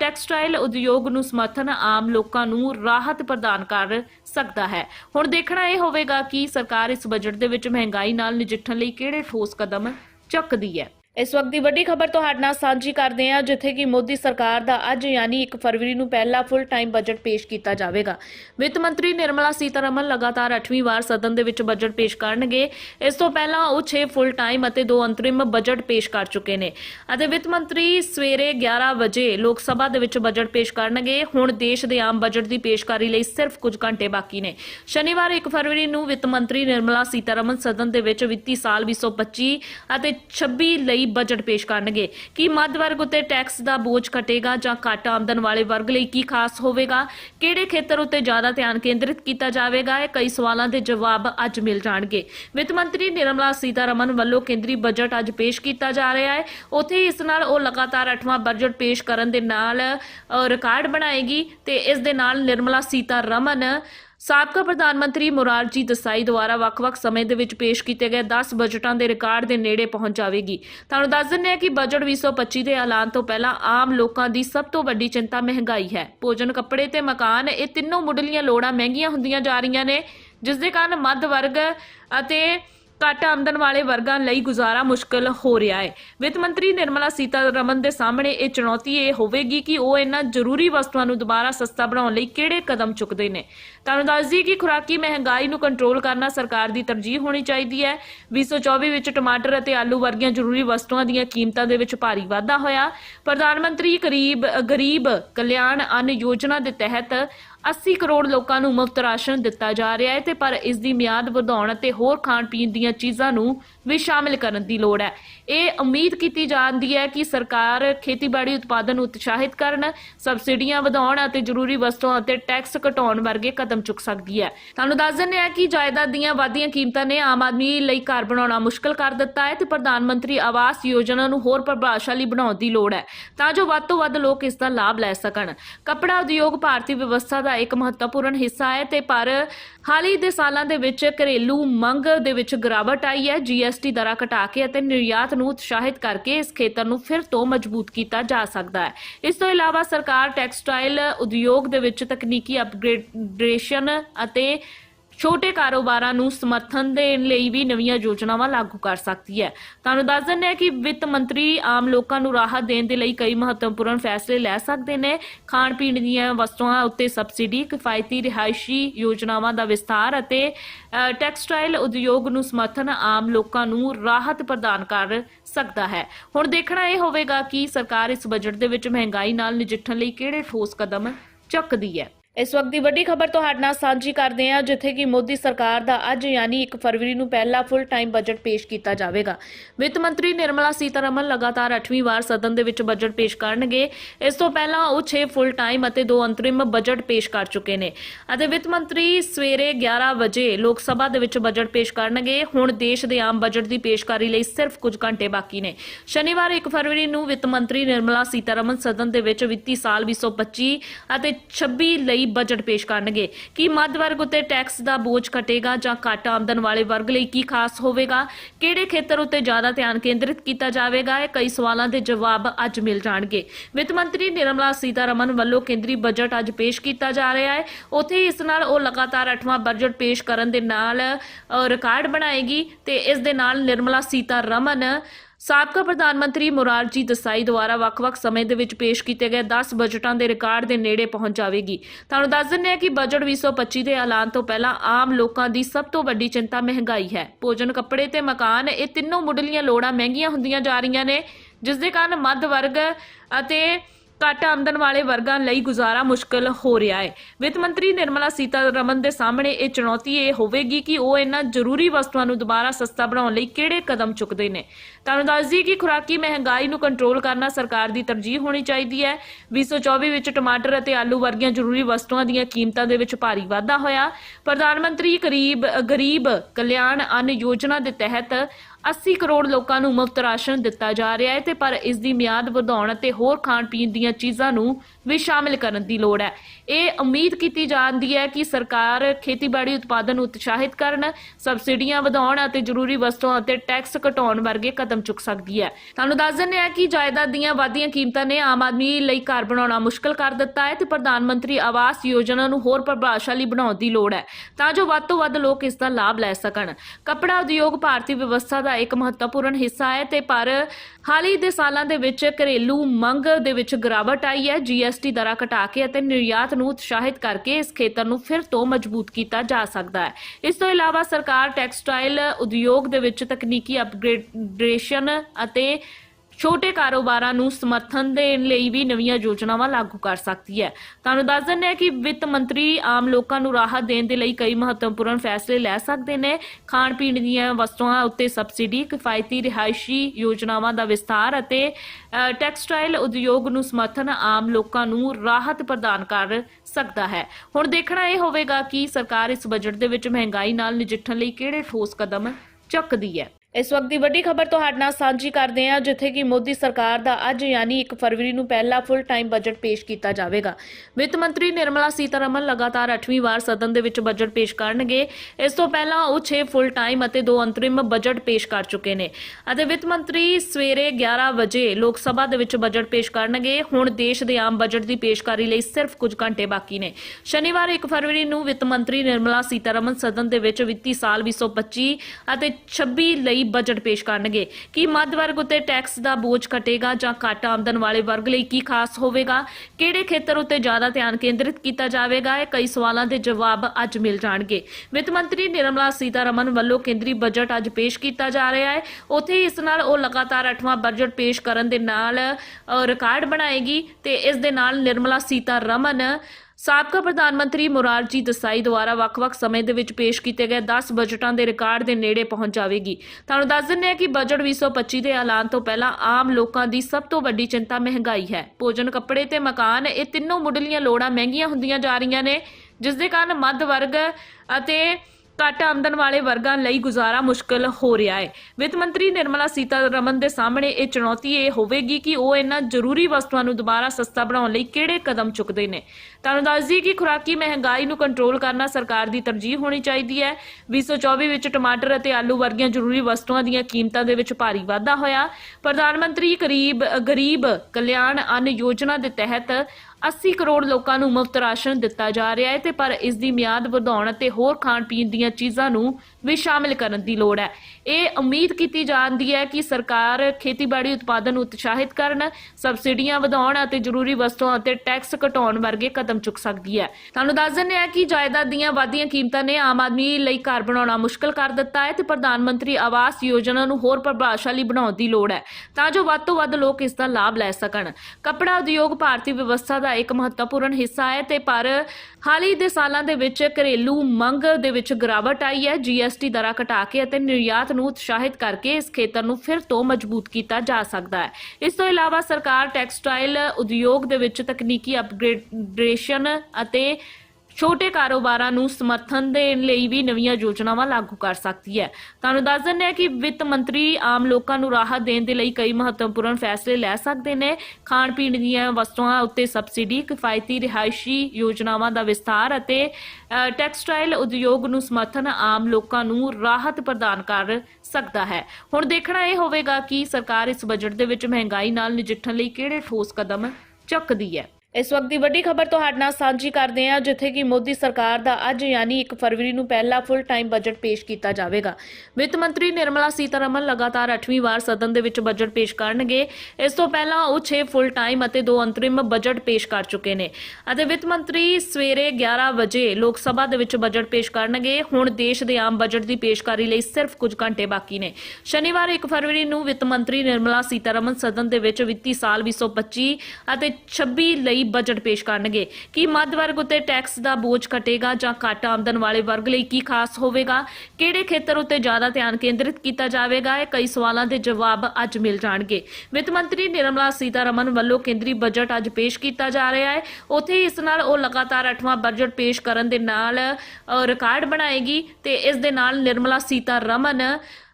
ਟੈਕਸਟਾਈਲ ਉਦਯੋਗ ਨੂੰ ਸਮਰਥਨ ਆਮ ਲੋਕਾਂ ਨੂੰ ਰਾਹਤ ਪ੍ਰਦਾਨ ਕਰ ਸਕਦਾ ਹੈ। ਹੁਣ ਦੇਖਣਾ ਇਹ ਹੋਵੇਗਾ ਕਿ ਸਰਕਾਰ ਇਸ ਬਜਟ ਦੇ ਵਿੱਚ ਮਹਿੰਗਾਈ ਨਾਲ ਨਜਿੱਠਣ ਲਈ ਕਿਹੜੇ ਠੋਸ ਕਦਮ ਚੱਕਦੀ ਹੈ। ਇਸ ਵਕਤ ਦੀ ਵੱਡੀ ਖਬਰ ਤੁਹਾਡੇ ਨਾਲ ਸਾਂਝੀ ਕਰਦੇ ਹਾਂ, ਜਿੱਥੇ ਕਿ ਮੋਦੀ ਸਰਕਾਰ ਦਾ ਅੱਜ ਯਾਨੀ 1 ਫਰਵਰੀ ਨੂੰ ਪਹਿਲਾ ਫੁੱਲ ਟਾਈਮ ਬਜਟ ਪੇਸ਼ ਕੀਤਾ ਜਾਵੇਗਾ। ਵਿੱਤ ਮੰਤਰੀ ਨਿਰਮਲਾ ਸੀਤਾਰਮਨ ਲਗਾਤਾਰ 8ਵੀਂ ਵਾਰ ਸਦਨ ਦੇ ਵਿੱਚ ਬਜਟ ਪੇਸ਼ ਕਰਨਗੇ। ਇਸ ਤੋਂ ਪਹਿਲਾਂ ਉਹ 6 ਫੁੱਲ ਟਾਈਮ ਅਤੇ 2 ਅੰਤਰਿਮ ਬਜਟ ਪੇਸ਼ ਕਰ ਚੁੱਕੇ ਨੇ। ਅਤੇ ਵਿੱਤ ਮੰਤਰੀ ਸਵੇਰੇ 11 ਵਜੇ ਲੋਕ ਸਭਾ ਦੇ ਵਿੱਚ ਬਜਟ ਪੇਸ਼ ਕਰਨਗੇ। ਹੁਣ ਦੇਸ਼ ਦੇ ਆਮ ਬਜਟ ਦੀ ਪੇਸ਼ਕਾਰੀ ਲਈ ਸਿਰਫ ਕੁਝ ਘੰਟੇ ਬਾਕੀ ਨੇ। ਸ਼ਨੀਵਾਰ 1 ਫਰਵਰੀ ਨੂੰ ਵਿੱਤ ਮੰਤਰੀ ਨਿਰਮਲਾ ਸੀਤਾਰਮਨ ਸਦਨ ਦੇ ਵਿੱਚ ਵਿੱਤੀ ਸਾਲ 2025 ਅਤੇ 26 ਲਈ ਬਜਟ ਪੇਸ਼ ਕਰਨਗੇ। ਕੀ ਮੱਧ ਵਰਗ ਉਤੇ ਟੈਕਸ ਦਾ ਬੋਝ ਘਟੇਗਾ ਜਾਂ ਘੱਟ ਆਮਦਨ ਵਾਲੇ ਵਰਗ ਲਈ ਕੀ ਖਾਸ ਹੋਵੇਗਾ? ਕਿਹੜੇ ਖੇਤਰ ਉਤੇ ਜ਼ਿਆਦਾ ਧਿਆਨ ਕੇਂਦਰਿਤ ਕੀਤਾ ਜਾਵੇਗਾ? ਇਹ ਕਈ ਸਵਾਲਾਂ ਦੇ ਜਵਾਬ ਅੱਜ ਮਿਲ ਜਾਣਗੇ। ਵਿੱਤ ਮੰਤਰੀ ਨਿਰਮਲਾ ਸੀਤਾਰਮਨ ਵੱਲੋਂ ਕੇਂਦਰੀ ਬਜਟ ਅੱਜ ਪੇਸ਼ ਕੀਤਾ ਜਾ ਰਿਹਾ ਹੈ। ਉੱਥੇ ਇਸ ਨਾਲ ਉਹ ਲਗਾਤਾਰ 8ਵਾਂ ਬਜਟ ਪੇਸ਼ ਕਰਨ ਦੇ ਨਾਲ ਰਿਕਾਰਡ ਬਣਾਏਗੀ ਤੇ ਇਸ ਦੇ ਨਾਲ ਨਿਰਮਲਾ ਸੀਤਾਰਮਨ ਸਾਬਕਾ ਪ੍ਰਧਾਨ ਮੰਤਰੀ ਮੁਰਾਰਜੀ ਦੇਸਾਈ ਦੁਆਰਾ ਵੱਖ-ਵੱਖ ਸਮੇਂ ਦੇ ਵਿੱਚ ਪੇਸ਼ ਕੀਤੇ ਗਏ 10 ਬਜਟਾਂ ਦੇ ਰਿਕਾਰਡ ਦੇ ਨੇੜੇ ਪਹੁੰਚ ਜਾਵੇਗੀ। ਤੁਹਾਨੂੰ ਦੱਸ ਦਿੰਦੇ ਹਾਂ ਕਿ ਬਜਟ 2025 ਦੇ ਐਲਾਨ ਤੋਂ ਪਹਿਲਾਂ ਆਮ ਲੋਕਾਂ ਦੀ ਸਭ ਤੋਂ ਵੱਡੀ ਚਿੰਤਾ ਮਹਿੰਗਾਈ ਹੈ। ਭੋਜਨ, ਕੱਪੜੇ ਤੇ ਮਕਾਨ, ਇਹ ਤਿੰਨੋਂ ਮੁੱਢਲੀਆਂ ਲੋੜਾਂ ਮਹਿੰਗੀਆਂ ਹੁੰਦੀਆਂ ਜਾ ਰਹੀਆਂ ਨੇ, ਜਿਸ ਦੇ ਕਾਰਨ ਮੱਧ ਵਰਗ ਅਤੇ ਘੱਟ ਆਮਦਨ ਵਾਲੇ ਵਰਗਾਂ ਲਈ ਗੁਜ਼ਾਰਾ ਮੁਸ਼ਕਲ ਹੋ ਰਿਹਾ ਹੈ। ਵਿੱਤ ਮੰਤਰੀ ਨਿਰਮਲਾ ਸੀਤਾਰਮਨ ਦੇ ਸਾਹਮਣੇ ਇਹ ਚੁਣੌਤੀ ਇਹ ਹੋਵੇਗੀ ਕਿ ਉਹ ਇਹਨਾਂ ਜ਼ਰੂਰੀ ਵਸਤੂਆਂ ਨੂੰ ਦੁਬਾਰਾ ਸਸਤਾ ਬਣਾਉਣ ਲਈ ਕਿਹੜੇ ਕਦਮ ਚੁੱਕਦੇ ਨੇ। ਤੁਹਾਨੂੰ ਦੱਸ ਦਈਏ ਕਿ ਖੁਰਾਕੀ ਮਹਿੰਗਾਈ ਨੂੰ ਕੰਟਰੋਲ ਕਰਨਾ ਸਰਕਾਰ ਦੀ ਤਰਜੀਹ ਹੋਣੀ ਚਾਹੀਦੀ ਹੈ। 2024 ਵਿੱਚ ਟਮਾਟਰ ਅਤੇ ਆਲੂ ਵਰਗੀਆਂ ਜ਼ਰੂਰੀ ਵਸਤੂਆਂ ਦੀਆਂ ਕੀਮਤਾਂ ਦੇ ਵਿੱਚ ਭਾਰੀ ਵਾਧਾ ਹੋਇਆ। ਪ੍ਰਧਾਨ ਮੰਤਰੀ ਗਰੀਬ ਗਰੀਬ ਕਲਿਆਣ ਅੰਨ ਯੋਜਨਾ ਦੇ ਤਹਿਤ 80 ਕਰੋੜ ਲੋਕਾਂ ਨੂੰ ਮੁਫਤ ਰਾਸ਼ਨ ਦਿੱਤਾ ਜਾ ਰਿਹਾ ਹੈ ਤੇ ਪਰ ਇਸ ਦੀ ਮਿਆਦ ਵਧਾਉਣ ਅਤੇ ਹੋਰ ਖਾਣ ਪੀਣ ਦੀਆਂ ਚੀਜ਼ਾਂ ਨੂੰ ਵੀ ਸ਼ਾਮਿਲ ਕਰਨ ਦੀ ਲੋੜ ਹੈ। ਇਹ ਉਮੀਦ ਕੀਤੀ ਜਾਂਦੀ ਹੈ ਕਿ ਸਰਕਾਰ ਖੇਤੀਬਾੜੀ ਉਤਪਾਦਨ ਨੂੰ ਉਤਸ਼ਾਹਿਤ ਕਰਨ, ਸਬਸਿਡੀਆਂ ਵਧਾਉਣ ਅਤੇ ਜ਼ਰੂਰੀ ਵਸਤੂਆਂ ਅਤੇ ਟੈਕਸ ਘਟਾਉਣ ਵਰਗੇ ਕਦਮ ਚੁੱਕ ਸਕਦੀ ਹੈ। ਤੁਹਾਨੂੰ ਦੱਸ ਦਿੰਦੇ ਹਾਂ ਕਿ ਜਾਇਦਾਦ ਦੀਆਂ ਵਾਧੀਆਂ ਕੀਮਤਾਂ ਨੇ ਆਮ ਆਦਮੀ ਲਈ ਘਰ ਬਣਾਉਣਾ ਮੁਸ਼ਕਲ ਕਰ ਦਿੱਤਾ ਹੈ ਤੇ ਪ੍ਰਧਾਨ ਮੰਤਰੀ ਆਵਾਸ ਯੋਜਨਾ ਨੂੰ ਹੋਰ ਪ੍ਰਭਾਵਸ਼ਾਲੀ ਬਣਾਉਣ ਦੀ ਲੋੜ ਹੈ, ਤਾਂ ਜੋ ਵੱਧ ਤੋਂ ਵੱਧ ਲੋਕ ਇਸ ਦਾ ਲਾਭ ਲੈ ਸਕਣ। ਕੱਪੜਾ ਉਦਯੋਗ ਭਾਰਤੀ ਵਿਵਸਥਾ ਦਾ ਇੱਕ ਮਹੱਤਵਪੂਰਨ ਹਿੱਸਾ ਹੈ ਤੇ ਪਰ ਹਾਲ ਹੀ ਦੇ ਸਾਲਾਂ ਦੇ ਵਿੱਚ ਘਰੇਲੂ ਮੰਗ ਦੇ ਵਿੱਚ ਗਿਰਾਵਟ ਆਈ ਹੈ। ਜੀਐਸਟੀ ਦਰਾਂ ਘਟਾ ਕੇ ਅਤੇ ਨਿਰਯਾਤ ਨੂੰ ਉਤਸ਼ਾਹਿਤ ਕਰਕੇ ਇਸ ਖੇਤਰ ਨੂੰ ਫਿਰ ਤੋਂ ਮਜ਼ਬੂਤ ਕੀਤਾ ਜਾ ਸਕਦਾ ਹੈ। ਇਸ ਤੋਂ ਇਲਾਵਾ ਸਰਕਾਰ ਟੈਕਸਟਾਈਲ ਉਦਯੋਗ ਦੇ ਵਿੱਚ ਤਕਨੀਕੀ ਅਪਗ੍ਰੇਡੇਸ਼ਨ ਅਤੇ ਛੋਟੇ ਕਾਰੋਬਾਰਾਂ ਨੂੰ ਸਮਰਥਨ ਦੇਣ ਲਈ ਵੀ ਨਵੀਆਂ ਯੋਜਨਾਵਾਂ ਲਾਗੂ ਕਰ ਸਕਦੀ ਹੈ। ਤੁਹਾਨੂੰ ਦੱਸ ਦਿੰਦੇ ਹਾਂ ਕਿ ਵਿੱਤ ਮੰਤਰੀ ਆਮ ਲੋਕਾਂ ਨੂੰ ਰਾਹਤ ਦੇਣ ਦੇ ਲਈ ਕਈ ਮਹੱਤਵਪੂਰਨ ਫੈਸਲੇ ਲੈ ਸਕਦੇ ਨੇ। ਖਾਣ ਪੀਣ ਦੀਆਂ ਵਸਤੂਆਂ ਉੱਤੇ ਸਬਸਿਡੀ, ਕਿਫਾਇਤੀ ਰਿਹਾਇਸ਼ੀ ਯੋਜਨਾਵਾਂ ਦਾ ਵਿਸਥਾਰ ਅਤੇ ਟੈਕਸਟਾਈਲ ਉਦਯੋਗ ਨੂੰ ਸਮਰਥਨ ਆਮ ਲੋਕਾਂ ਨੂੰ ਰਾਹਤ ਪ੍ਰਦਾਨ ਕਰ ਸਕਦਾ ਹੈ। ਹੁਣ ਦੇਖਣਾ ਇਹ ਹੋਵੇਗਾ ਕਿ ਸਰਕਾਰ ਇਸ ਬਜਟ ਦੇ ਵਿੱਚ ਮਹਿੰਗਾਈ ਨਾਲ ਨਜਿੱਠਣ ਲਈ ਕਿਹੜੇ ਠੋਸ ਕਦਮ ਚੱਕਦੀ ਹੈ। ਇਸ ਵਕਤ ਦੀ ਵੱਡੀ ਖਬਰ ਤੁਹਾਡੇ ਨਾਲ ਸਾਂਝੀ ਕਰਦੇ ਹਾਂ, ਜਿੱਥੇ ਕਿ ਮੋਦੀ ਸਰਕਾਰ ਦਾ ਅੱਜ ਯਾਨੀ 1 ਫਰਵਰੀ ਨੂੰ ਪਹਿਲਾ ਫੁੱਲ ਟਾਈਮ ਬਜਟ ਪੇਸ਼ ਕੀਤਾ ਜਾਵੇਗਾ। ਵਿੱਤ ਮੰਤਰੀ ਨਿਰਮਲਾ ਸੀਤਾਰਮਨ ਲਗਾਤਾਰ 8ਵੀਂ ਵਾਰ ਸਦਨ ਦੇ ਵਿੱਚ ਬਜਟ ਪੇਸ਼ ਕਰਨਗੇ। ਇਸ ਤੋਂ ਪਹਿਲਾਂ ਉਹ 6 ਫੁੱਲ ਟਾਈਮ ਅਤੇ 2 ਅੰਤਰਿਮ ਬਜਟ ਪੇਸ਼ ਕਰ ਚੁੱਕੇ ਨੇ। ਅਤੇ ਵਿੱਤ ਮੰਤਰੀ ਸਵੇਰੇ 11 ਵਜੇ ਲੋਕ ਸਭਾ ਦੇ ਵਿੱਚ ਬਜਟ ਪੇਸ਼ ਕਰਨਗੇ। ਹੁਣ ਦੇਸ਼ ਦੇ ਆਮ ਬਜਟ ਦੀ ਪੇਸ਼ਕਾਰੀ ਲਈ ਸਿਰਫ ਕੁਝ ਘੰਟੇ ਬਾਕੀ ਨੇ। ਸ਼ਨੀਵਾਰ 1 ਫਰਵਰੀ ਨੂੰ ਵਿੱਤ ਮੰਤਰੀ ਨਿਰਮਲਾ ਸੀਤਾਰਮਨ ਸਦਨ ਦੇ ਵਿੱਚ ਵਿੱਤੀ ਸਾਲ 2025 ਅਤੇ 26 ਲਈ ਬਜਟ ਪੇਸ਼ ਕਰਨਗੇ। ਕੀ ਮੱਧ ਵਰਗ ਉਤੇ ਟੈਕਸ ਦਾ ਬੋਝ ਘਟੇਗਾ ਜਾਂ ਘੱਟ ਆਮਦਨ ਵਾਲੇ ਵਰਗ ਲਈ ਕੀ ਖਾਸ ਹੋਵੇਗਾ? ਕਿਹੜੇ ਖੇਤਰ ਉਤੇ ਜ਼ਿਆਦਾ ਧਿਆਨ ਕੇਂਦਰਿਤ ਕੀਤਾ ਜਾਵੇਗਾ? ਇਹ ਕਈ ਸਵਾਲਾਂ ਦੇ ਜਵਾਬ ਅੱਜ ਮਿਲ ਜਾਣਗੇ। ਵਿੱਤ ਮੰਤਰੀ ਨਿਰਮਲਾ ਸੀਤਾਰਮਨ ਵੱਲੋਂ ਕੇਂਦਰੀ ਬਜਟ ਅੱਜ ਪੇਸ਼ ਕੀਤਾ ਜਾ ਰਿਹਾ ਹੈ। ਉੱਥੇ ਹੀ ਇਸ ਨਾਲ ਉਹ ਲਗਾਤਾਰ 8ਵਾਂ ਬਜਟ ਪੇਸ਼ ਕਰਨ ਦੇ ਨਾਲ ਰਿਕਾਰਡ ਬਣਾਏਗੀ ਤੇ ਇਸ ਦੇ ਨਾਲ ਨਿਰਮਲਾ ਸੀਤਾਰਮਨ ਸਾਬਕਾ ਪ੍ਰਧਾਨ ਮੰਤਰੀ ਮੁਰਾਰਜੀ ਦੇਸਾਈ ਦੁਆਰਾ ਵੱਖ-ਵੱਖ ਸਮੇਂ ਦੇ ਵਿੱਚ ਪੇਸ਼ ਕੀਤੇ ਗਏ 10 ਬਜਟਾਂ ਦੇ ਰਿਕਾਰਡ ਦੇ ਨੇੜੇ ਪਹੁੰਚ ਜਾਵੇਗੀ। ਤੁਹਾਨੂੰ ਦੱਸ ਦਿੰਦੇ ਹਾਂ ਕਿ ਬਜਟ 2025 ਦੇ ਐਲਾਨ ਤੋਂ ਪਹਿਲਾਂ ਆਮ ਲੋਕਾਂ ਦੀ ਸਭ ਤੋਂ ਵੱਡੀ ਚਿੰਤਾ ਮਹਿੰਗਾਈ ਹੈ। ਭੋਜਨ, ਕੱਪੜੇ ਤੇ ਮਕਾਨ, ਇਹ ਤਿੰਨੋਂ ਮੁੱਢਲੀਆਂ ਲੋੜਾਂ ਮਹਿੰਗੀਆਂ ਹੁੰਦੀਆਂ ਜਾ ਰਹੀਆਂ ਨੇ, ਜਿਸ ਦੇ ਕਾਰਨ ਮੱਧ ਵਰਗ ਅਤੇ ਘੱਟ ਆਮਦਨ ਵਾਲੇ ਵਰਗਾਂ ਲਈ ਗੁਜ਼ਾਰਾ ਮੁਸ਼ਕਲ ਹੋ ਰਿਹਾ ਹੈ। ਵਿੱਤ ਮੰਤਰੀ ਨਿਰਮਲਾ ਸੀਤਾਰਮਨ ਦੇ ਸਾਹਮਣੇ ਇਹ ਚੁਣੌਤੀ ਇਹ ਹੋਵੇਗੀ ਕਿ ਉਹ ਇਹਨਾਂ ਜ਼ਰੂਰੀ ਵਸਤੂਆਂ ਨੂੰ ਦੁਬਾਰਾ ਸਸਤਾ ਬਣਾਉਣ ਲਈ ਕਿਹੜੇ ਕਦਮ ਚੁੱਕਦੇ ਨੇ। ਤੁਹਾਨੂੰ ਦੱਸ ਦਈਏ ਕਿ ਖੁਰਾਕੀ ਮਹਿੰਗਾਈ ਨੂੰ ਕੰਟਰੋਲ ਕਰਨਾ ਸਰਕਾਰ ਦੀ ਤਰਜੀਹ ਹੋਣੀ ਚਾਹੀਦੀ ਹੈ। 2024 ਵਿੱਚ ਟਮਾਟਰ ਅਤੇ ਆਲੂ ਵਰਗੀਆਂ ਜ਼ਰੂਰੀ ਵਸਤੂਆਂ ਦੀਆਂ ਕੀਮਤਾਂ ਦੇ ਵਿੱਚ ਭਾਰੀ ਵਾਧਾ ਹੋਇਆ। ਪ੍ਰਧਾਨ ਮੰਤਰੀ ਕਰੀਬ, ਗਰੀਬ ਕਲਿਆਣ ਅੰਨ ਯੋਜਨਾ ਦੇ ਤਹਿਤ 80 ਕਰੋੜ ਲੋਕਾਂ ਨੂੰ ਮੁਫਤ ਰਾਸ਼ਨ ਦਿੱਤਾ ਜਾ ਰਿਹਾ ਹੈ ਤੇ ਪਰ ਇਸ ਦੀ ਮਿਆਦ ਵਧਾਉਣ ਅਤੇ ਹੋਰ ਖਾਣ ਪੀਣ ਦੀਆਂ ਚੀਜ਼ਾਂ ਨੂੰ ਵੀ ਸ਼ਾਮਿਲ ਕਰਨ ਦੀ ਲੋੜ ਹੈ। ਇਹ ਉਮੀਦ ਕੀਤੀ ਜਾਂਦੀ ਹੈ ਕਿ ਸਰਕਾਰ ਖੇਤੀਬਾੜੀ ਉਤਪਾਦਨ ਨੂੰ ਉਤਸ਼ਾਹਿਤ ਕਰਨ, ਸਬਸਿਡੀਆਂ ਵਧਾਉਣ ਅਤੇ ਜ਼ਰੂਰੀ ਵਸਤੂਆਂ ਅਤੇ ਟੈਕਸ ਘਟਾਉਣ ਵਰਗੇ ਕਦਮ ਚੁੱਕ ਸਕਦੀ ਹੈ। ਤੁਹਾਨੂੰ ਦੱਸ ਦਿੰਦੇ ਹਾਂ ਕਿ ਜਾਇਦਾਦ ਦੀਆਂ ਵਾਧੀਆਂ ਕੀਮਤਾਂ ਨੇ ਆਮ ਆਦਮੀ ਲਈ ਘਰ ਬਣਾਉਣਾ ਮੁਸ਼ਕਲ ਕਰ ਦਿੱਤਾ ਹੈ ਤੇ ਪ੍ਰਧਾਨ ਮੰਤਰੀ ਆਵਾਸ ਯੋਜਨਾ ਨੂੰ ਹੋਰ ਪ੍ਰਭਾਵਸ਼ਾਲੀ ਬਣਾਉਣ ਦੀ ਲੋੜ ਹੈ, ਤਾਂ ਜੋ ਵੱਧ ਤੋਂ ਵੱਧ ਲੋਕ ਇਸ ਦਾ ਲਾਭ ਲੈ ਸਕਣ। ਕੱਪੜਾ ਉਦਯੋਗ ਭਾਰਤੀ ਵਿਵਸਥਾ ਦਾ ਇੱਕ ਮਹੱਤਵਪੂਰਨ ਹਿੱਸਾ ਹੈ ਤੇ ਪਰ ਹਾਲ ਹੀ ਦੇ ਸਾਲਾਂ ਦੇ ਵਿੱਚ ਘਰੇਲੂ ਮੰਗ ਦੇ ਵਿੱਚ ਗਿਰਾਵਟ ਆਈ ਹੈ। ਜੀਐਸਟੀ ਦਰਾਂ ਘਟਾ ਕੇ ਅਤੇ ਨਿਰਯਾਤ ਨੂੰ ਉਤਸ਼ਾਹਿਤ ਕਰਕੇ ਇਸ ਖੇਤਰ ਨੂੰ ਫਿਰ ਤੋਂ ਮਜ਼ਬੂਤ ਕੀਤਾ ਜਾ ਸਕਦਾ ਹੈ। ਇਸ ਤੋਂ ਇਲਾਵਾ ਸਰਕਾਰ ਟੈਕਸਟਾਈਲ ਉਦਯੋਗ ਦੇ ਵਿੱਚ ਤਕਨੀਕੀ ਅਪਗ੍ਰੇਡੇਸ਼ਨ ਅਤੇ ਛੋਟੇ ਕਾਰੋਬਾਰਾਂ ਨੂੰ ਸਮਰਥਨ ਦੇਣ ਲਈ ਵੀ ਨਵੀਆਂ ਯੋਜਨਾਵਾਂ ਲਾਗੂ ਕਰ ਸਕਦੀ ਹੈ। ਤੁਹਾਨੂੰ ਦੱਸ ਦਿੰਦੇ ਹਾਂ ਕਿ ਵਿੱਤ ਮੰਤਰੀ ਆਮ ਲੋਕਾਂ ਨੂੰ ਰਾਹਤ ਦੇਣ ਦੇ ਲਈ ਕਈ ਮਹੱਤਵਪੂਰਨ ਫੈਸਲੇ ਲੈ ਸਕਦੇ ਨੇ। ਖਾਣ ਪੀਣ ਦੀਆਂ ਵਸਤੂਆਂ ਉੱਤੇ ਸਬਸਿਡੀ, ਕਿਫਾਇਤੀ ਰਿਹਾਇਸ਼ੀ ਯੋਜਨਾਵਾਂ ਦਾ ਵਿਸਥਾਰ ਅਤੇ ਟੈਕਸਟਾਈਲ ਉਦਯੋਗ ਨੂੰ ਸਮਰਥਨ ਆਮ ਲੋਕਾਂ ਨੂੰ ਰਾਹਤ ਪ੍ਰਦਾਨ ਕਰ ਸਕਦਾ ਹੈ। ਹੁਣ ਦੇਖਣਾ ਇਹ ਹੋਵੇਗਾ ਕਿ ਸਰਕਾਰ ਇਸ ਬਜਟ ਦੇ ਵਿੱਚ ਮਹਿੰਗਾਈ ਨਾਲ ਨਜਿੱਠਣ ਲਈ ਕਿਹੜੇ ਠੋਸ ਕਦਮ ਚੱਕਦੀ ਹੈ। ਇਸ ਵਕਤ ਦੀ ਵੱਡੀ ਖਬਰ ਤੁਹਾਡੇ ਨਾਲ ਸਾਂਝੀ ਕਰਦੇ ਹਾਂ, ਜਿੱਥੇ ਕਿ ਮੋਦੀ ਸਰਕਾਰ ਦਾ ਅੱਜ ਯਾਨੀ 1 ਫਰਵਰੀ ਨੂੰ ਪਹਿਲਾ ਫੁੱਲ ਟਾਈਮ ਬਜਟ ਪੇਸ਼ ਕੀਤਾ ਜਾਵੇਗਾ। ਵਿੱਤ ਮੰਤਰੀ ਨਿਰਮਲਾ ਸੀਤਾਰਮਨ ਲਗਾਤਾਰ 8ਵੀਂ ਵਾਰ ਸਦਨ ਦੇ ਵਿੱਚ ਬਜਟ ਪੇਸ਼ ਕਰਨਗੇ। ਇਸ ਤੋਂ ਪਹਿਲਾਂ ਉਹ 6 ਫੁੱਲ ਟਾਈਮ ਅਤੇ 2 ਅੰਤਰਿਮ ਬਜਟ ਪੇਸ਼ ਕਰ ਚੁੱਕੇ ਨੇ। ਅਤੇ ਵਿੱਤ ਮੰਤਰੀ ਸਵੇਰੇ 11 ਵਜੇ ਲੋਕ ਸਭਾ ਦੇ ਵਿੱਚ ਬਜਟ ਪੇਸ਼ ਕਰਨਗੇ। ਹੁਣ ਦੇਸ਼ ਦੇ ਆਮ ਬਜਟ ਦੀ ਪੇਸ਼ਕਾਰੀ ਲਈ ਸਿਰਫ ਕੁਝ ਘੰਟੇ ਬਾਕੀ ਨੇ। ਸ਼ਨੀਵਾਰ 1 ਫਰਵਰੀ ਨੂੰ ਵਿੱਤ ਮੰਤਰੀ ਨਿਰਮਲਾ ਸੀਤਾਰਮਨ ਸਦਨ ਦੇ ਵਿੱਚ ਵਿੱਤੀ ਸਾਲ 2025 ਅਤੇ 26 ਲਈ ਬਜਟ ਪੇਸ਼ ਕਰਨਗੇ। ਕੀ ਮੱਧ ਵਰਗ ਉਤੇ ਟੈਕਸ ਦਾ ਬੋਝ ਘਟੇਗਾ ਜਾਂ ਘੱਟ ਆਮਦਨ ਵਾਲੇ ਵਰਗ ਲਈ ਕੀ ਖਾਸ ਹੋਵੇਗਾ? ਕਿਹੜੇ ਖੇਤਰ ਉਤੇ ਜ਼ਿਆਦਾ ਧਿਆਨ ਕੇਂਦਰਿਤ ਕੀਤਾ ਜਾਵੇਗਾ? ਇਹ ਕਈ ਸਵਾਲਾਂ ਦੇ ਜਵਾਬ ਅੱਜ ਮਿਲ ਜਾਣਗੇ। ਵਿੱਤ ਮੰਤਰੀ ਨਿਰਮਲਾ ਸੀਤਾਰਮਨ ਵੱਲੋਂ ਕੇਂਦਰੀ ਬਜਟ ਅੱਜ ਪੇਸ਼ ਕੀਤਾ ਜਾ ਰਿਹਾ ਹੈ। ਉੱਥੇ ਹੀ ਇਸ ਨਾਲ ਉਹ ਲਗਾਤਾਰ 8ਵਾਂ ਬਜਟ ਪੇਸ਼ ਕਰਨ ਦੇ ਨਾਲ ਰਿਕਾਰਡ ਬਣਾਏਗੀ ਤੇ ਇਸ ਦੇ ਨਾਲ ਨਿਰਮਲਾ ਸੀਤਾਰਮਨ ਸਾਬਕਾ ਪ੍ਰਧਾਨ ਮੰਤਰੀ ਮੁਰਾਰਜੀ ਦੇਸਾਈ ਦੁਆਰਾ ਵੱਖ-ਵੱਖ ਸਮੇਂ ਦੇ ਵਿੱਚ ਪੇਸ਼ ਕੀਤੇ ਗਏ 10 ਬਜਟਾਂ ਦੇ ਰਿਕਾਰਡ ਦੇ ਨੇੜੇ ਪਹੁੰਚ ਜਾਵੇਗੀ। ਤੁਹਾਨੂੰ ਦੱਸ ਦਿੰਦੇ ਹਾਂ ਕਿ ਬਜਟ 2025 ਦੇ ਐਲਾਨ ਤੋਂ ਪਹਿਲਾਂ ਆਮ ਲੋਕਾਂ ਦੀ ਸਭ ਤੋਂ ਵੱਡੀ ਚਿੰਤਾ ਮਹਿੰਗਾਈ ਹੈ। ਭੋਜਨ, ਕੱਪੜੇ ਤੇ ਮਕਾਨ, ਇਹ ਤਿੰਨੋਂ ਮੁੱਢਲੀਆਂ ਲੋੜਾਂ ਮਹਿੰਗੀਆਂ ਹੁੰਦੀਆਂ ਜਾ ਰਹੀਆਂ ਨੇ, ਜਿਸ ਦੇ ਕਾਰਨ ਮੱਧ ਵਰਗ ਅਤੇ ਘੱਟ ਆਮਦਨ ਵਾਲੇ ਵਰਗਾਂ ਲਈ ਗੁਜ਼ਾਰਾ ਮੁਸ਼ਕਲ ਹੋ ਰਿਹਾ ਹੈ। ਵਿੱਤ ਮੰਤਰੀ ਨਿਰਮਲਾ ਸੀਤਾਰਮਨ ਦੇ ਸਾਹਮਣੇ ਇਹ ਚੁਣੌਤੀ ਇਹ ਹੋਵੇਗੀ ਕਿ ਉਹ ਇਹਨਾਂ ਜ਼ਰੂਰੀ ਵਸਤੂਆਂ ਨੂੰ ਦੁਬਾਰਾ ਸਸਤਾ ਬਣਾਉਣ ਲਈ ਕਿਹੜੇ ਕਦਮ ਚੁੱਕਦੇ ਨੇ। ਤੁਹਾਨੂੰ ਦੱਸ ਦਈਏ ਕਿ ਖੁਰਾਕੀ ਮਹਿੰਗਾਈ ਨੂੰ ਕੰਟਰੋਲ ਕਰਨਾ ਸਰਕਾਰ ਦੀ ਤਰਜੀਹ ਹੋਣੀ ਚਾਹੀਦੀ ਹੈ। 2024 ਵਿੱਚ ਟਮਾਟਰ ਅਤੇ ਆਲੂ ਵਰਗੀਆਂ ਜ਼ਰੂਰੀ ਵਸਤੂਆਂ ਦੀਆਂ ਕੀਮਤਾਂ ਦੇ ਵਿੱਚ ਭਾਰੀ ਵਾਧਾ ਹੋਇਆ। ਪ੍ਰਧਾਨ ਮੰਤਰੀ ਗਰੀਬ ਗਰੀਬ ਕਲਿਆਣ ਅੰਨ ਯੋਜਨਾ ਦੇ ਤਹਿਤ 80 ਕਰੋੜ ਲੋਕਾਂ ਨੂੰ ਮੁਫਤ ਰਾਸ਼ਨ ਦਿੱਤਾ ਜਾ ਰਿਹਾ ਹੈ ਤੇ ਪਰ ਇਸ ਦੀ ਮਿਆਦ ਵਧਾਉਣ ਅਤੇ ਹੋਰ ਖਾਣ ਪੀਣ ਦੀਆਂ ਚੀਜ਼ਾਂ ਨੂੰ ਵੀ ਸ਼ਾਮਿਲ ਕਰਨ ਦੀ ਲੋੜ ਹੈ। ਇਹ ਉਮੀਦ ਕੀਤੀ ਜਾਂਦੀ ਹੈ ਕਿ ਸਰਕਾਰ ਖੇਤੀਬਾੜੀ ਉਤਪਾਦਨ ਨੂੰ ਉਤਸ਼ਾਹਿਤ ਕਰਨ, ਸਬਸਿਡੀਆਂ ਵਧਾਉਣ ਅਤੇ ਜ਼ਰੂਰੀ ਵਸਤੂਆਂ ਅਤੇ ਟੈਕਸ ਘਟਾਉਣ ਵਰਗੇ ਕਦਮ ਚੁੱਕ ਸਕਦੀ ਹੈ। ਤੁਹਾਨੂੰ ਦੱਸ ਦਿੰਦੇ ਹਾਂ ਕਿ ਜਾਇਦਾਦ ਦੀਆਂ ਵਾਧੀਆਂ ਕੀਮਤਾਂ ਨੇ ਆਮ ਆਦਮੀ ਲਈ ਘਰ ਬਣਾਉਣਾ ਮੁਸ਼ਕਲ ਕਰ ਦਿੱਤਾ ਹੈ ਤੇ ਪ੍ਰਧਾਨ ਮੰਤਰੀ ਆਵਾਸ ਯੋਜਨਾ ਨੂੰ ਹੋਰ ਪ੍ਰਭਾਵਸ਼ਾਲੀ ਬਣਾਉਣ ਦੀ ਲੋੜ ਹੈ। ਤਾਂ ਜੋ ਵੱਧ ਤੋਂ ਵੱਧ ਲੋਕ ਇਸ ਦਾ ਲਾਭ ਲੈ ਸਕਣ। ਕੱਪੜਾ ਉਦਯੋਗ ਭਾਰਤੀ ਵਿਵਸਥਾ ਦਾ ਇੱਕ ਮਹੱਤਵਪੂਰਨ ਹਿੱਸਾ ਹੈ ਤੇ ਪਰ ਹਾਲ ਹੀ ਦੇ ਸਾਲਾਂ ਦੇ ਵਿੱਚ ਘਰੇਲੂ ਮੰਗ ਦੇ ਵਿੱਚ ਗਿਰਾਵਟ ਆਈ ਹੈ। ਜੀਐਸਟੀ ਦਰਾਂ ਘਟਾ ਕੇ ਅਤੇ ਨਿਰਯਾਤ ਨੂੰ ਉਤਸ਼ਾਹਿਤ ਕਰਕੇ ਇਸ ਖੇਤਰ ਨੂੰ ਫਿਰ ਤੋਂ ਮਜ਼ਬੂਤ ਕੀਤਾ ਜਾ ਸਕਦਾ ਹੈ। ਇਸ ਤੋਂ ਇਲਾਵਾ ਸਰਕਾਰ ਟੈਕਸਟਾਈਲ ਉਦਯੋਗ ਦੇ ਵਿੱਚ ਤਕਨੀਕੀ ਅਪਗ੍ਰੇਡੇਸ਼ਨ ਅਤੇ ਛੋਟੇ ਕਾਰੋਬਾਰਾਂ ਨੂੰ ਸਮਰਥਨ ਦੇਣ ਲਈ ਵੀ ਨਵੀਆਂ ਯੋਜਨਾਵਾਂ ਲਾਗੂ ਕਰ ਸਕਦੀ ਹੈ। ਤੁਹਾਨੂੰ ਦੱਸ ਦਿੰਦੇ ਹਾਂ ਕਿ ਵਿੱਤ ਮੰਤਰੀ ਆਮ ਲੋਕਾਂ ਨੂੰ ਰਾਹਤ ਦੇਣ ਦੇ ਲਈ ਕਈ ਮਹੱਤਵਪੂਰਨ ਫੈਸਲੇ ਲੈ ਸਕਦੇ ਨੇ। ਖਾਣ ਪੀਣ ਦੀਆਂ ਵਸਤੂਆਂ ਉੱਤੇ ਸਬਸਿਡੀ, ਕਿਫਾਇਤੀ ਰਿਹਾਇਸ਼ੀ ਯੋਜਨਾਵਾਂ ਦਾ ਵਿਸਥਾਰ ਅਤੇ ਟੈਕਸਟਾਈਲ ਉਦਯੋਗ ਨੂੰ ਸਮਰਥਨ ਆਮ ਲੋਕਾਂ ਨੂੰ ਰਾਹਤ ਪ੍ਰਦਾਨ ਕਰ ਸਕਦਾ ਹੈ। ਹੁਣ ਦੇਖਣਾ ਇਹ ਹੋਵੇਗਾ ਕਿ ਸਰਕਾਰ ਇਸ ਬਜਟ ਦੇ ਵਿੱਚ ਮਹਿੰਗਾਈ ਨਾਲ ਨਜਿੱਠਣ ਲਈ ਕਿਹੜੇ ਠੋਸ ਕਦਮ ਚੱਕਦੀ ਹੈ। ਇਸ ਵਕਤ ਦੀ ਵੱਡੀ ਖਬਰ ਤੁਹਾਡੇ ਨਾਲ ਸਾਂਝੀ ਕਰਦੇ ਹਾਂ, ਜਿੱਥੇ ਕਿ ਮੋਦੀ ਸਰਕਾਰ ਦਾ ਅੱਜ ਯਾਨੀ 1 ਫਰਵਰੀ ਨੂੰ ਪਹਿਲਾ ਫੁੱਲ ਟਾਈਮ ਬਜਟ ਪੇਸ਼ ਕੀਤਾ ਜਾਵੇਗਾ। ਵਿੱਤ ਮੰਤਰੀ ਨਿਰਮਲਾ ਸੀਤਾਰਮਨ ਲਗਾਤਾਰ 8ਵੀਂ ਵਾਰ ਸਦਨ ਦੇ ਵਿੱਚ ਬਜਟ ਪੇਸ਼ ਕਰਨਗੇ। ਇਸ ਤੋਂ ਪਹਿਲਾਂ ਉਹ 6 ਫੁੱਲ ਟਾਈਮ ਅਤੇ 2 ਅੰਤਰਿਮ ਬਜਟ ਪੇਸ਼ ਕਰ ਚੁੱਕੇ ਨੇ। ਅਤੇ ਵਿੱਤ ਮੰਤਰੀ ਸਵੇਰੇ 11 ਵਜੇ ਲੋਕ ਸਭਾ ਦੇ ਵਿੱਚ ਬਜਟ ਪੇਸ਼ ਕਰਨਗੇ। ਹੁਣ ਦੇਸ਼ ਦੇ ਆਮ ਬਜਟ ਦੀ ਪੇਸ਼ਕਾਰੀ ਲਈ ਸਿਰਫ ਕੁਝ ਘੰਟੇ ਬਾਕੀ ਨੇ। ਸ਼ਨੀਵਾਰ 1 ਫਰਵਰੀ ਨੂੰ ਵਿੱਤ ਮੰਤਰੀ ਨਿਰਮਲਾ ਸੀਤਾਰਮਨ ਸਦਨ ਦੇ ਵਿੱਚ ਵਿੱਤੀ ਸਾਲ 2025 ਅਤੇ 26 ਲਈ ਬਜਟ ਪੇਸ਼ ਕਰਨਗੇ। ਕੀ ਮੱਧ ਵਰਗ ਉਤੇ ਟੈਕਸ ਦਾ ਬੋਝ ਘਟੇਗਾ ਜਾਂ ਘੱਟ ਆਮਦਨ ਵਾਲੇ ਵਰਗ ਲਈ ਕੀ ਖਾਸ ਹੋਵੇਗਾ? ਕਿਹੜੇ ਖੇਤਰ ਉਤੇ ਜ਼ਿਆਦਾ ਧਿਆਨ ਕੇਂਦਰਿਤ ਕੀਤਾ ਜਾਵੇਗਾ? ਇਹ ਕਈ ਸਵਾਲਾਂ ਦੇ ਜਵਾਬ ਅੱਜ ਮਿਲ ਜਾਣਗੇ। ਵਿੱਤ ਮੰਤਰੀ ਨਿਰਮਲਾ ਸੀਤਾਰਮਨ ਵੱਲੋਂ ਕੇਂਦਰੀ ਬਜਟ ਅੱਜ ਪੇਸ਼ ਕੀਤਾ ਜਾ ਰਿਹਾ ਹੈ। ਉੱਥੇ ਹੀ ਇਸ ਨਾਲ ਉਹ ਲਗਾਤਾਰ 8ਵਾਂ ਬਜਟ ਪੇਸ਼ ਕਰਨ ਦੇ ਨਾਲ ਰਿਕਾਰਡ ਬਣਾਏਗੀ ਤੇ ਇਸ ਦੇ ਨਾਲ ਨਿਰਮਲਾ ਸੀਤਾਰਮਨ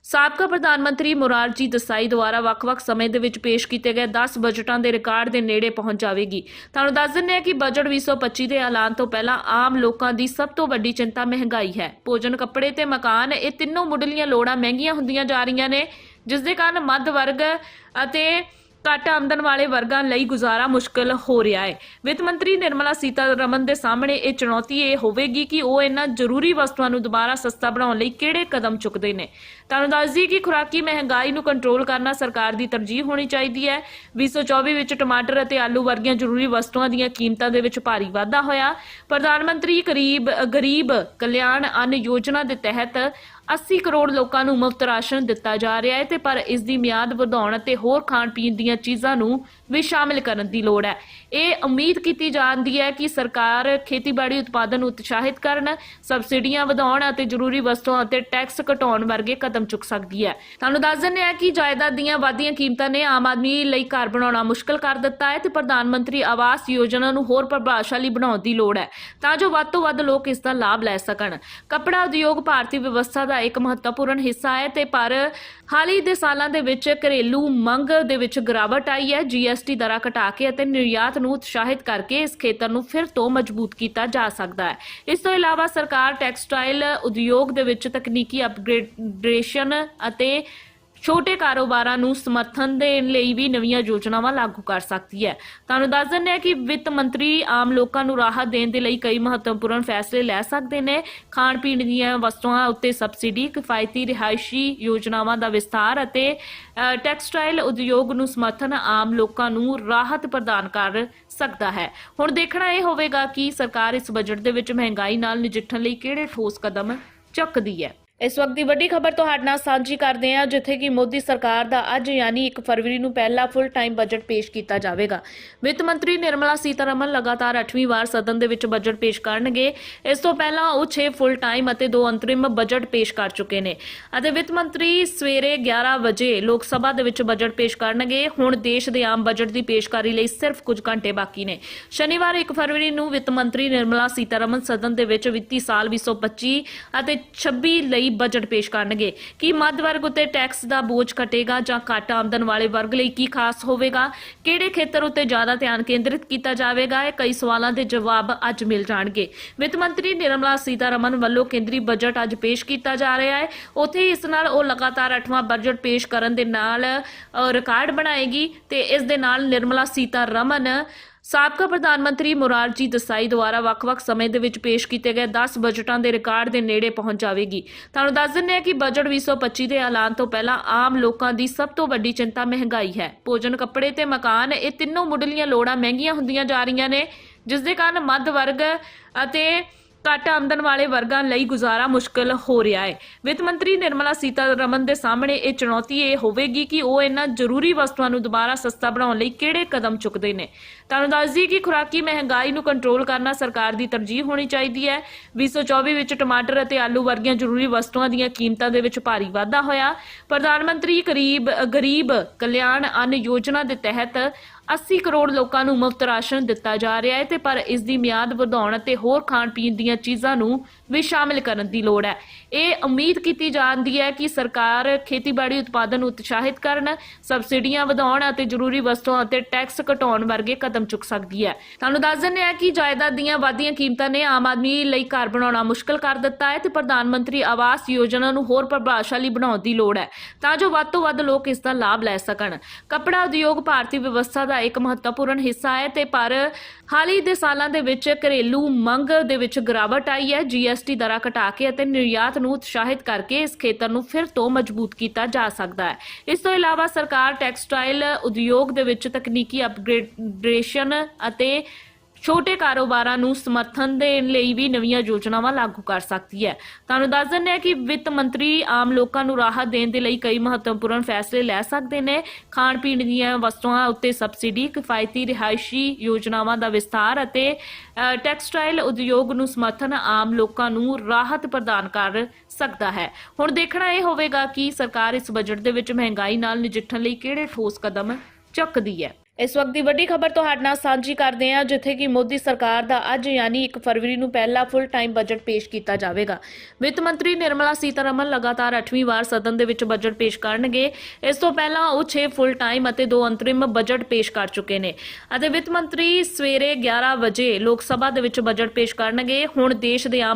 ਸਾਬਕਾ ਪ੍ਰਧਾਨ ਮੰਤਰੀ ਮੁਰਾਰਜੀ ਦੇਸਾਈ ਦੁਆਰਾ ਵੱਖ-ਵੱਖ ਸਮੇਂ ਦੇ ਵਿੱਚ ਪੇਸ਼ ਕੀਤੇ ਗਏ 10 ਬਜਟਾਂ ਦੇ ਰਿਕਾਰਡ ਦੇ ਨੇੜੇ ਪਹੁੰਚ ਜਾਵੇਗੀ। ਤੁਹਾਨੂੰ ਦੱਸ ਦਿੰਦੇ ਹਾਂ ਕਿ ਬਜਟ 2025 ਦੇ ਐਲਾਨ ਤੋਂ ਪਹਿਲਾਂ ਆਮ ਲੋਕਾਂ ਦੀ ਸਭ ਤੋਂ ਵੱਡੀ ਚਿੰਤਾ ਮਹਿੰਗਾਈ ਹੈ। ਭੋਜਨ, ਕੱਪੜੇ ਤੇ ਮਕਾਨ, ਇਹ ਤਿੰਨੋਂ ਮੁੱਢਲੀਆਂ ਲੋੜਾਂ ਮਹਿੰਗੀਆਂ ਹੁੰਦੀਆਂ ਜਾ ਰਹੀਆਂ ਨੇ, ਜਿਸ ਦੇ ਕਾਰਨ ਮੱਧ ਵਰਗ ਅਤੇ ਘੱਟ ਆਮਦਨ ਵਾਲੇ ਵਰਗਾਂ ਲਈ ਗੁਜ਼ਾਰਾ ਮੁਸ਼ਕਲ ਹੋ ਰਿਹਾ ਹੈ। ਵਿੱਤ ਮੰਤਰੀ ਨਿਰਮਲਾ ਸੀਤਾਰਮਨ ਦੇ ਸਾਹਮਣੇ ਇਹ ਚੁਣੌਤੀ ਇਹ ਹੋਵੇਗੀ ਕਿ ਉਹ ਇਹਨਾਂ ਜ਼ਰੂਰੀ ਵਸਤੂਆਂ ਨੂੰ ਦੁਬਾਰਾ ਸਸਤਾ ਬਣਾਉਣ ਲਈ ਕਿਹੜੇ ਕਦਮ ਚੁੱਕਦੇ ਨੇ। ਤੁਹਾਨੂੰ ਦੱਸ ਦਈਏ ਕਿ ਖੁਰਾਕੀ ਮਹਿੰਗਾਈ ਨੂੰ ਕੰਟਰੋਲ ਕਰਨਾ ਸਰਕਾਰ ਦੀ ਤਰਜੀਹ ਹੋਣੀ ਚਾਹੀਦੀ ਹੈ। 2024 ਵਿੱਚ ਟਮਾਟਰ ਅਤੇ ਆਲੂ ਵਰਗੀਆਂ ਜ਼ਰੂਰੀ ਵਸਤੂਆਂ ਦੀਆਂ ਕੀਮਤਾਂ ਦੇ ਵਿੱਚ ਭਾਰੀ ਵਾਧਾ ਹੋਇਆ। ਪ੍ਰਧਾਨ ਮੰਤਰੀ ਗਰੀਬ ਗਰੀਬ ਕਲਿਆਣ ਅੰਨ ਯੋਜਨਾ ਦੇ ਤਹਿਤ 80 ਕਰੋੜ ਲੋਕਾਂ ਨੂੰ ਮੁਫਤ ਰਾਸ਼ਨ ਦਿੱਤਾ ਜਾ ਰਿਹਾ ਹੈ ਤੇ ਪਰ ਇਸ ਦੀ ਮਿਆਦ ਵਧਾਉਣ ਅਤੇ ਹੋਰ ਖਾਣ ਪੀਣ ਦੀਆਂ ਚੀਜ਼ਾਂ ਨੂੰ ਵੀ ਸ਼ਾਮਿਲ ਕਰਨ ਦੀ ਲੋੜ ਹੈ। ਇਹ ਉਮੀਦ ਕੀਤੀ ਜਾਂਦੀ ਹੈ ਕਿ ਸਰਕਾਰ ਖੇਤੀਬਾੜੀ ਉਤਪਾਦਨ ਨੂੰ ਉਤਸ਼ਾਹਿਤ ਕਰਨ, ਸਬਸਿਡੀਆਂ ਵਧਾਉਣ ਅਤੇ ਜ਼ਰੂਰੀ ਵਸਤੂਆਂ ਅਤੇ ਟੈਕਸ ਘਟਾਉਣ ਵਰਗੇ ਕਦਮ ਚੁੱਕ ਸਕਦੀ ਹੈ। ਤੁਹਾਨੂੰ ਦੱਸ ਦਿੰਦੇ ਹਾਂ ਕਿ ਜਾਇਦਾਦ ਦੀਆਂ ਵਾਧੀਆਂ ਕੀਮਤਾਂ ਨੇ ਆਮ ਆਦਮੀ ਲਈ ਘਰ ਬਣਾਉਣਾ ਮੁਸ਼ਕਲ ਕਰ ਦਿੱਤਾ ਹੈ ਤੇ ਪ੍ਰਧਾਨ ਮੰਤਰੀ ਆਵਾਸ ਯੋਜਨਾ ਨੂੰ ਹੋਰ ਪ੍ਰਭਾਵਸ਼ਾਲੀ ਬਣਾਉਣ ਦੀ ਲੋੜ ਹੈ ਤਾਂ ਜੋ ਵੱਧ ਤੋਂ ਵੱਧ ਲੋਕ ਇਸ ਦਾ ਲਾਭ ਲੈ ਸਕਣ। ਕੱਪੜਾ ਉਦਯੋਗ ਭਾਰਤੀ ਵਿਵਸਥਾ ਦਾ ਇੱਕ ਮਹੱਤਵਪੂਰਨ ਹਿੱਸਾ ਹੈ ਤੇ ਪਰ ਹਾਲ ਹੀ ਦੇ ਸਾਲਾਂ ਦੇ ਵਿੱਚ ਘਰੇਲੂ ਮੰਗ ਦੇ ਵਿੱਚ ਗਿਰਾਵਟ ਆਈ ਹੈ। ਜੀਐਸਟੀ ਦਰਾਂ ਘਟਾ ਕੇ ਅਤੇ ਨਿਰਯਾਤ ਨੂੰ ਉਤਸ਼ਾਹਿਤ ਕਰਕੇ ਇਸ ਖੇਤਰ ਨੂੰ ਫਿਰ ਤੋਂ ਮਜ਼ਬੂਤ ਕੀਤਾ ਜਾ ਸਕਦਾ ਹੈ। ਇਸ ਤੋਂ ਇਲਾਵਾ ਸਰਕਾਰ ਟੈਕਸਟਾਈਲ ਉਦਯੋਗ ਦੇ ਵਿੱਚ ਤਕਨੀਕੀ ਅਪਗ੍ਰੇਡੇਸ਼ਨ ਅਤੇ ਛੋਟੇ ਕਾਰੋਬਾਰਾਂ ਨੂੰ ਸਮਰਥਨ ਦੇਣ ਲਈ ਵੀ ਨਵੀਆਂ ਯੋਜਨਾਵਾਂ ਲਾਗੂ ਕਰ ਸਕਦੀ ਹੈ। ਤੁਹਾਨੂੰ ਦੱਸ ਦਿੰਦੇ ਹਾਂ ਕਿ ਵਿੱਤ ਮੰਤਰੀ ਆਮ ਲੋਕਾਂ ਨੂੰ ਰਾਹਤ ਦੇਣ ਦੇ ਲਈ ਕਈ ਮਹੱਤਵਪੂਰਨ ਫੈਸਲੇ ਲੈ ਸਕਦੇ ਨੇ। ਖਾਣ ਪੀਣ ਦੀਆਂ ਵਸਤੂਆਂ ਉੱਤੇ ਸਬਸਿਡੀ, ਕਿਫਾਇਤੀ ਰਿਹਾਇਸ਼ੀ ਯੋਜਨਾਵਾਂ ਦਾ ਵਿਸਥਾਰ ਅਤੇ ਟੈਕਸਟਾਈਲ ਉਦਯੋਗ ਨੂੰ ਸਮਰਥਨ ਆਮ ਲੋਕਾਂ ਨੂੰ ਰਾਹਤ ਪ੍ਰਦਾਨ ਕਰ ਸਕਦਾ ਹੈ। ਹੁਣ ਦੇਖਣਾ ਇਹ ਹੋਵੇਗਾ ਕਿ ਸਰਕਾਰ ਇਸ ਬਜਟ ਦੇ ਵਿੱਚ ਮਹਿੰਗਾਈ ਨਾਲ ਨਜਿੱਠਣ ਲਈ ਕਿਹੜੇ ਠੋਸ ਕਦਮ ਚੱਕਦੀ ਹੈ। ਇਸ ਵਕਤ ਦੀ ਵੱਡੀ ਖਬਰ ਤੁਹਾਡੇ ਨਾਲ ਸਾਂਝੀ ਕਰਦੇ ਹਾਂ, ਜਿੱਥੇ ਕਿ ਮੋਦੀ ਸਰਕਾਰ ਦਾ ਅੱਜ ਯਾਨੀ 1 ਫਰਵਰੀ ਨੂੰ ਪਹਿਲਾ ਫੁੱਲ ਟਾਈਮ ਬਜਟ ਪੇਸ਼ ਕੀਤਾ ਜਾਵੇਗਾ। ਵਿੱਤ ਮੰਤਰੀ ਨਿਰਮਲਾ ਸੀਤਾਰਮਨ ਲਗਾਤਾਰ 8ਵੀਂ ਵਾਰ ਸਦਨ ਦੇ ਵਿੱਚ ਬਜਟ ਪੇਸ਼ ਕਰਨਗੇ। ਇਸ ਤੋਂ ਪਹਿਲਾਂ ਉਹ 6 ਫੁੱਲ ਟਾਈਮ ਅਤੇ 2 ਅੰਤਰਿਮ ਬਜਟ ਪੇਸ਼ ਕਰ ਚੁੱਕੇ ਨੇ। ਅਤੇ ਵਿੱਤ ਮੰਤਰੀ ਸਵੇਰੇ 11 ਵਜੇ ਲੋਕ ਸਭਾ ਦੇ ਵਿੱਚ ਬਜਟ ਪੇਸ਼ ਕਰਨਗੇ। ਹੁਣ ਦੇਸ਼ ਦੇ ਆਮ ਬਜਟ ਦੀ ਪੇਸ਼ਕਾਰੀ ਲਈ ਸਿਰਫ ਕੁਝ ਘੰਟੇ ਬਾਕੀ ਨੇ। ਸ਼ਨੀਵਾਰ 1 ਫਰਵਰੀ ਨੂੰ ਵਿੱਤ ਮੰਤਰੀ ਨਿਰਮਲਾ ਸੀਤਾਰਮਨ ਸਦਨ ਦੇ ਵਿੱਚ ਵਿੱਤੀ ਸਾਲ 2025 ਅਤੇ 26 ਲਈ ਬਜਟ ਪੇਸ਼ ਕਰਨਗੇ। ਕੀ ਮੱਧ ਵਰਗ ਉਤੇ ਟੈਕਸ ਦਾ ਬੋਝ ਘਟੇਗਾ ਜਾਂ ਘੱਟ ਆਮਦਨ ਵਾਲੇ ਵਰਗ ਲਈ ਕੀ ਖਾਸ ਹੋਵੇਗਾ? ਕਿਹੜੇ ਖੇਤਰ ਉੱਤੇ ਜ਼ਿਆਦਾ ਧਿਆਨ ਕੇਂਦਰਿਤ ਕੀਤਾ ਜਾਵੇਗਾ? ਇਹ ਕਈ ਸਵਾਲਾਂ ਦੇ ਜਵਾਬ ਅੱਜ ਮਿਲ ਜਾਣਗੇ। ਵਿੱਤ ਮੰਤਰੀ ਨਿਰਮਲਾ ਸੀਤਾਰਮਨ ਵੱਲੋਂ ਕੇਂਦਰੀ ਬਜਟ ਅੱਜ ਪੇਸ਼ ਕੀਤਾ ਜਾ ਰਿਹਾ ਹੈ। ਉੱਥੇ ਹੀ ਇਸ ਨਾਲ ਉਹ ਲਗਾਤਾਰ 8ਵਾਂ ਬਜਟ ਪੇਸ਼ ਕਰਨ ਦੇ ਨਾਲ ਰਿਕਾਰਡ ਬਣਾਏਗੀ ਤੇ ਇਸ ਦੇ ਨਾਲ ਨਿਰਮਲਾ ਸੀਤਾਰਮਨ ਸਾਬਕਾ ਪ੍ਰਧਾਨ ਮੰਤਰੀ ਮੁਰਾਰਜੀ ਦੇਸਾਈ ਦੁਆਰਾ ਵੱਖ-ਵੱਖ ਸਮੇਂ ਦੇ ਵਿੱਚ ਪੇਸ਼ ਕੀਤੇ ਗਏ 10 ਬਜਟਾਂ ਦੇ ਰਿਕਾਰਡ ਦੇ ਨੇੜੇ ਪਹੁੰਚ ਜਾਵੇਗੀ। ਤੁਹਾਨੂੰ ਦੱਸ ਦਿੰਦੇ ਹਾਂ ਕਿ ਬਜਟ 2025 ਦੇ ਐਲਾਨ ਤੋਂ ਪਹਿਲਾਂ ਆਮ ਲੋਕਾਂ ਦੀ ਸਭ ਤੋਂ ਵੱਡੀ ਚਿੰਤਾ ਮਹਿੰਗਾਈ ਹੈ। ਭੋਜਨ, ਕੱਪੜੇ ਤੇ ਮਕਾਨ, ਇਹ ਤਿੰਨੋਂ ਮੁੱਢਲੀਆਂ ਲੋੜਾਂ ਮਹਿੰਗੀਆਂ ਹੁੰਦੀਆਂ ਜਾ ਰਹੀਆਂ ਨੇ, ਜਿਸ ਦੇ ਕਾਰਨ ਮੱਧ ਵਰਗ ਅਤੇ ਘੱਟ ਆਮਦਨ ਵਾਲੇ ਵਰਗਾਂ ਲਈ ਗੁਜ਼ਾਰਾ ਮੁਸ਼ਕਲ ਹੋ ਰਿਹਾ ਹੈ। ਵਿੱਤ ਮੰਤਰੀ ਨਿਰਮਲਾ ਸੀਤਾਰਮਨ ਦੇ ਸਾਹਮਣੇ ਇਹ ਚੁਣੌਤੀ ਇਹ ਹੋਵੇਗੀ ਕਿ ਉਹ ਇਹਨਾਂ ਜ਼ਰੂਰੀ ਵਸਤੂਆਂ ਨੂੰ ਦੁਬਾਰਾ ਸਸਤਾ ਬਣਾਉਣ ਲਈ ਕਿਹੜੇ ਕਦਮ ਚੁੱਕਦੇ ਨੇ। ਤੁਹਾਨੂੰ ਦੱਸ ਦਈਏ ਕਿ ਖੁਰਾਕੀ ਮਹਿੰਗਾਈ ਨੂੰ ਕੰਟਰੋਲ ਕਰਨਾ ਸਰਕਾਰ ਦੀ ਤਰਜੀਹ ਹੋਣੀ ਚਾਹੀਦੀ ਹੈ। 2024 ਵਿੱਚ ਟਮਾਟਰ ਅਤੇ ਆਲੂ ਵਰਗੀਆਂ ਜ਼ਰੂਰੀ ਵਸਤੂਆਂ ਦੀਆਂ ਕੀਮਤਾਂ ਦੇ ਵਿੱਚ ਭਾਰੀ ਵਾਧਾ ਹੋਇਆ। ਪ੍ਰਧਾਨ ਮੰਤਰੀ ਗਰੀਬ ਗਰੀਬ ਕਲਿਆਣ ਅੰਨ ਯੋਜਨਾ ਦੇ ਤਹਿਤ 80 ਕਰੋੜ ਲੋਕਾਂ ਨੂੰ ਮੁਫਤ ਰਾਸ਼ਨ ਦਿੱਤਾ ਜਾ ਰਿਹਾ ਹੈ ਤੇ ਪਰ ਇਸ ਦੀ ਮਿਆਦ ਵਧਾਉਣ ਅਤੇ ਹੋਰ ਖਾਣ ਪੀਣ ਦੀਆਂ ਚੀਜ਼ਾਂ ਨੂੰ ਵੀ ਸ਼ਾਮਿਲ ਕਰਨ ਦੀ ਲੋੜ ਹੈ। ਇਹ ਉਮੀਦ ਕੀਤੀ ਜਾਂਦੀ ਹੈ ਕਿ ਸਰਕਾਰ ਖੇਤੀਬਾੜੀ ਉਤਪਾਦਨ ਨੂੰ ਉਤਸ਼ਾਹਿਤ ਕਰਨ, ਸਬਸਿਡੀਆਂ ਵਧਾਉਣ ਅਤੇ ਜ਼ਰੂਰੀ ਵਸਤੂਆਂ ਅਤੇ ਟੈਕਸ ਘਟਾਉਣ ਵਰਗੇ ਕਦਮ ਚੁੱਕ ਸਕਦੀ ਹੈ। ਤੁਹਾਨੂੰ ਦੱਸ ਦਿੰਦੇ ਹਾਂ ਕਿ ਜਾਇਦਾਦ ਦੀਆਂ ਵਾਧੀਆਂ ਕੀਮਤਾਂ ਨੇ ਆਮ ਆਦਮੀ ਲਈ ਘਰ ਬਣਾਉਣਾ ਮੁਸ਼ਕਲ ਕਰ ਦਿੱਤਾ ਹੈ ਤੇ ਪ੍ਰਧਾਨ ਮੰਤਰੀ ਆਵਾਸ ਯੋਜਨਾ ਨੂੰ ਹੋਰ ਪ੍ਰਭਾਵਸ਼ਾਲੀ ਬਣਾਉਣ ਦੀ ਲੋੜ ਹੈ, ਤਾਂ ਜੋ ਵੱਧ ਤੋਂ ਵੱਧ ਲੋਕ ਇਸ ਦਾ ਲਾਭ ਲੈ ਸਕਣ। ਕੱਪੜਾ ਉਦਯੋਗ ਭਾਰਤੀ ਵਿਵਸਥਾ ਦਾ ਇੱਕ ਮਹੱਤਵਪੂਰਨ ਹਿੱਸਾ ਹੈ ਤੇ ਪਰ ਹਾਲ ਹੀ ਦੇ ਸਾਲਾਂ ਦੇ ਵਿੱਚ ਘਰੇਲੂ ਮੰਗ ਦੇ ਵਿੱਚ ਗਿਰਾਵਟ ਆਈ ਹੈ। ਜੀਐਸਟੀ ਦਰਾਂ ਘਟਾ ਕੇ ਅਤੇ ਨਿਰਯਾਤ ਨੂੰ ਉਤਸ਼ਾਹਿਤ ਕਰਕੇ ਇਸ ਖੇਤਰ ਨੂੰ ਫਿਰ ਤੋਂ ਮਜ਼ਬੂਤ ਕੀਤਾ ਜਾ ਸਕਦਾ ਹੈ। ਇਸ ਤੋਂ ਇਲਾਵਾ ਸਰਕਾਰ ਟੈਕਸਟਾਈਲ ਉਦਯੋਗ ਦੇ ਵਿੱਚ ਤਕਨੀਕੀ ਅਪਗ੍ਰੇਡੇਸ਼ਨ ਅਤੇ ਛੋਟੇ ਕਾਰੋਬਾਰਾਂ ਨੂੰ ਸਮਰਥਨ ਦੇਣ ਲਈ ਵੀ ਨਵੀਆਂ ਯੋਜਨਾਵਾਂ ਲਾਗੂ ਕਰ ਸਕਦੀ ਹੈ। ਤੁਹਾਨੂੰ ਦੱਸ ਦਿੰਦੇ ਹਾਂ ਕਿ ਵਿੱਤ ਮੰਤਰੀ ਆਮ ਲੋਕਾਂ ਨੂੰ ਰਾਹਤ ਦੇਣ ਦੇ ਲਈ ਕਈ ਮਹੱਤਵਪੂਰਨ ਫੈਸਲੇ ਲੈ ਸਕਦੇ ਨੇ। ਖਾਣ ਪੀਣ ਦੀਆਂ ਵਸਤੂਆਂ ਉੱਤੇ ਸਬਸਿਡੀ, ਕਿਫਾਇਤੀ ਰਿਹਾਇਸ਼ੀ ਯੋਜਨਾਵਾਂ ਦਾ ਵਿਸਥਾਰ ਅਤੇ ਟੈਕਸਟਾਈਲ ਉਦਯੋਗ ਨੂੰ ਸਮਰਥਨ ਆਮ ਲੋਕਾਂ ਨੂੰ ਰਾਹਤ ਪ੍ਰਦਾਨ ਕਰ ਸਕਦਾ ਹੈ। ਹੁਣ ਦੇਖਣਾ ਇਹ ਹੋਵੇਗਾ ਕਿ ਸਰਕਾਰ ਇਸ ਬਜਟ ਦੇ ਵਿੱਚ ਮਹਿੰਗਾਈ ਨਾਲ ਨਜਿੱਠਣ ਲਈ ਕਿਹੜੇ ਠੋਸ ਕਦਮ ਚੱਕਦੀ ਹੈ। ਇਸ ਵਕਤ ਦੀ ਵੱਡੀ ਖਬਰ ਤੁਹਾਡੇ ਨਾਲ ਸਾਂਝੀ ਕਰਦੇ ਹਾਂ, ਜਿੱਥੇ ਕਿ ਮੋਦੀ ਸਰਕਾਰ ਦਾ ਅੱਜ ਯਾਨੀ 1 ਫਰਵਰੀ ਨੂੰ ਪਹਿਲਾ ਫੁੱਲ ਟਾਈਮ ਬਜਟ ਪੇਸ਼ ਕੀਤਾ ਜਾਵੇਗਾ। ਵਿੱਤ ਮੰਤਰੀ ਨਿਰਮਲਾ ਸੀਤਾਰਮਨ ਲਗਾਤਾਰ 8ਵੀਂ ਵਾਰ ਸਦਨ ਦੇ ਵਿੱਚ ਬਜਟ ਪੇਸ਼ ਕਰਨਗੇ। ਇਸ ਤੋਂ ਪਹਿਲਾਂ ਉਹ 6 ਫੁੱਲ ਟਾਈਮ ਅਤੇ 2 ਅੰਤਰਿਮ ਬਜਟ ਪੇਸ਼ ਕਰ ਚੁੱਕੇ ਨੇ। ਅਤੇ ਵਿੱਤ ਮੰਤਰੀ ਸਵੇਰੇ 11 ਵਜੇ ਲੋਕ ਸਭਾ ਦੇ ਵਿੱਚ ਬਜਟ ਪੇਸ਼ ਕਰਨਗੇ। ਹੁਣ ਦੇਸ਼ ਦੇ ਆਮ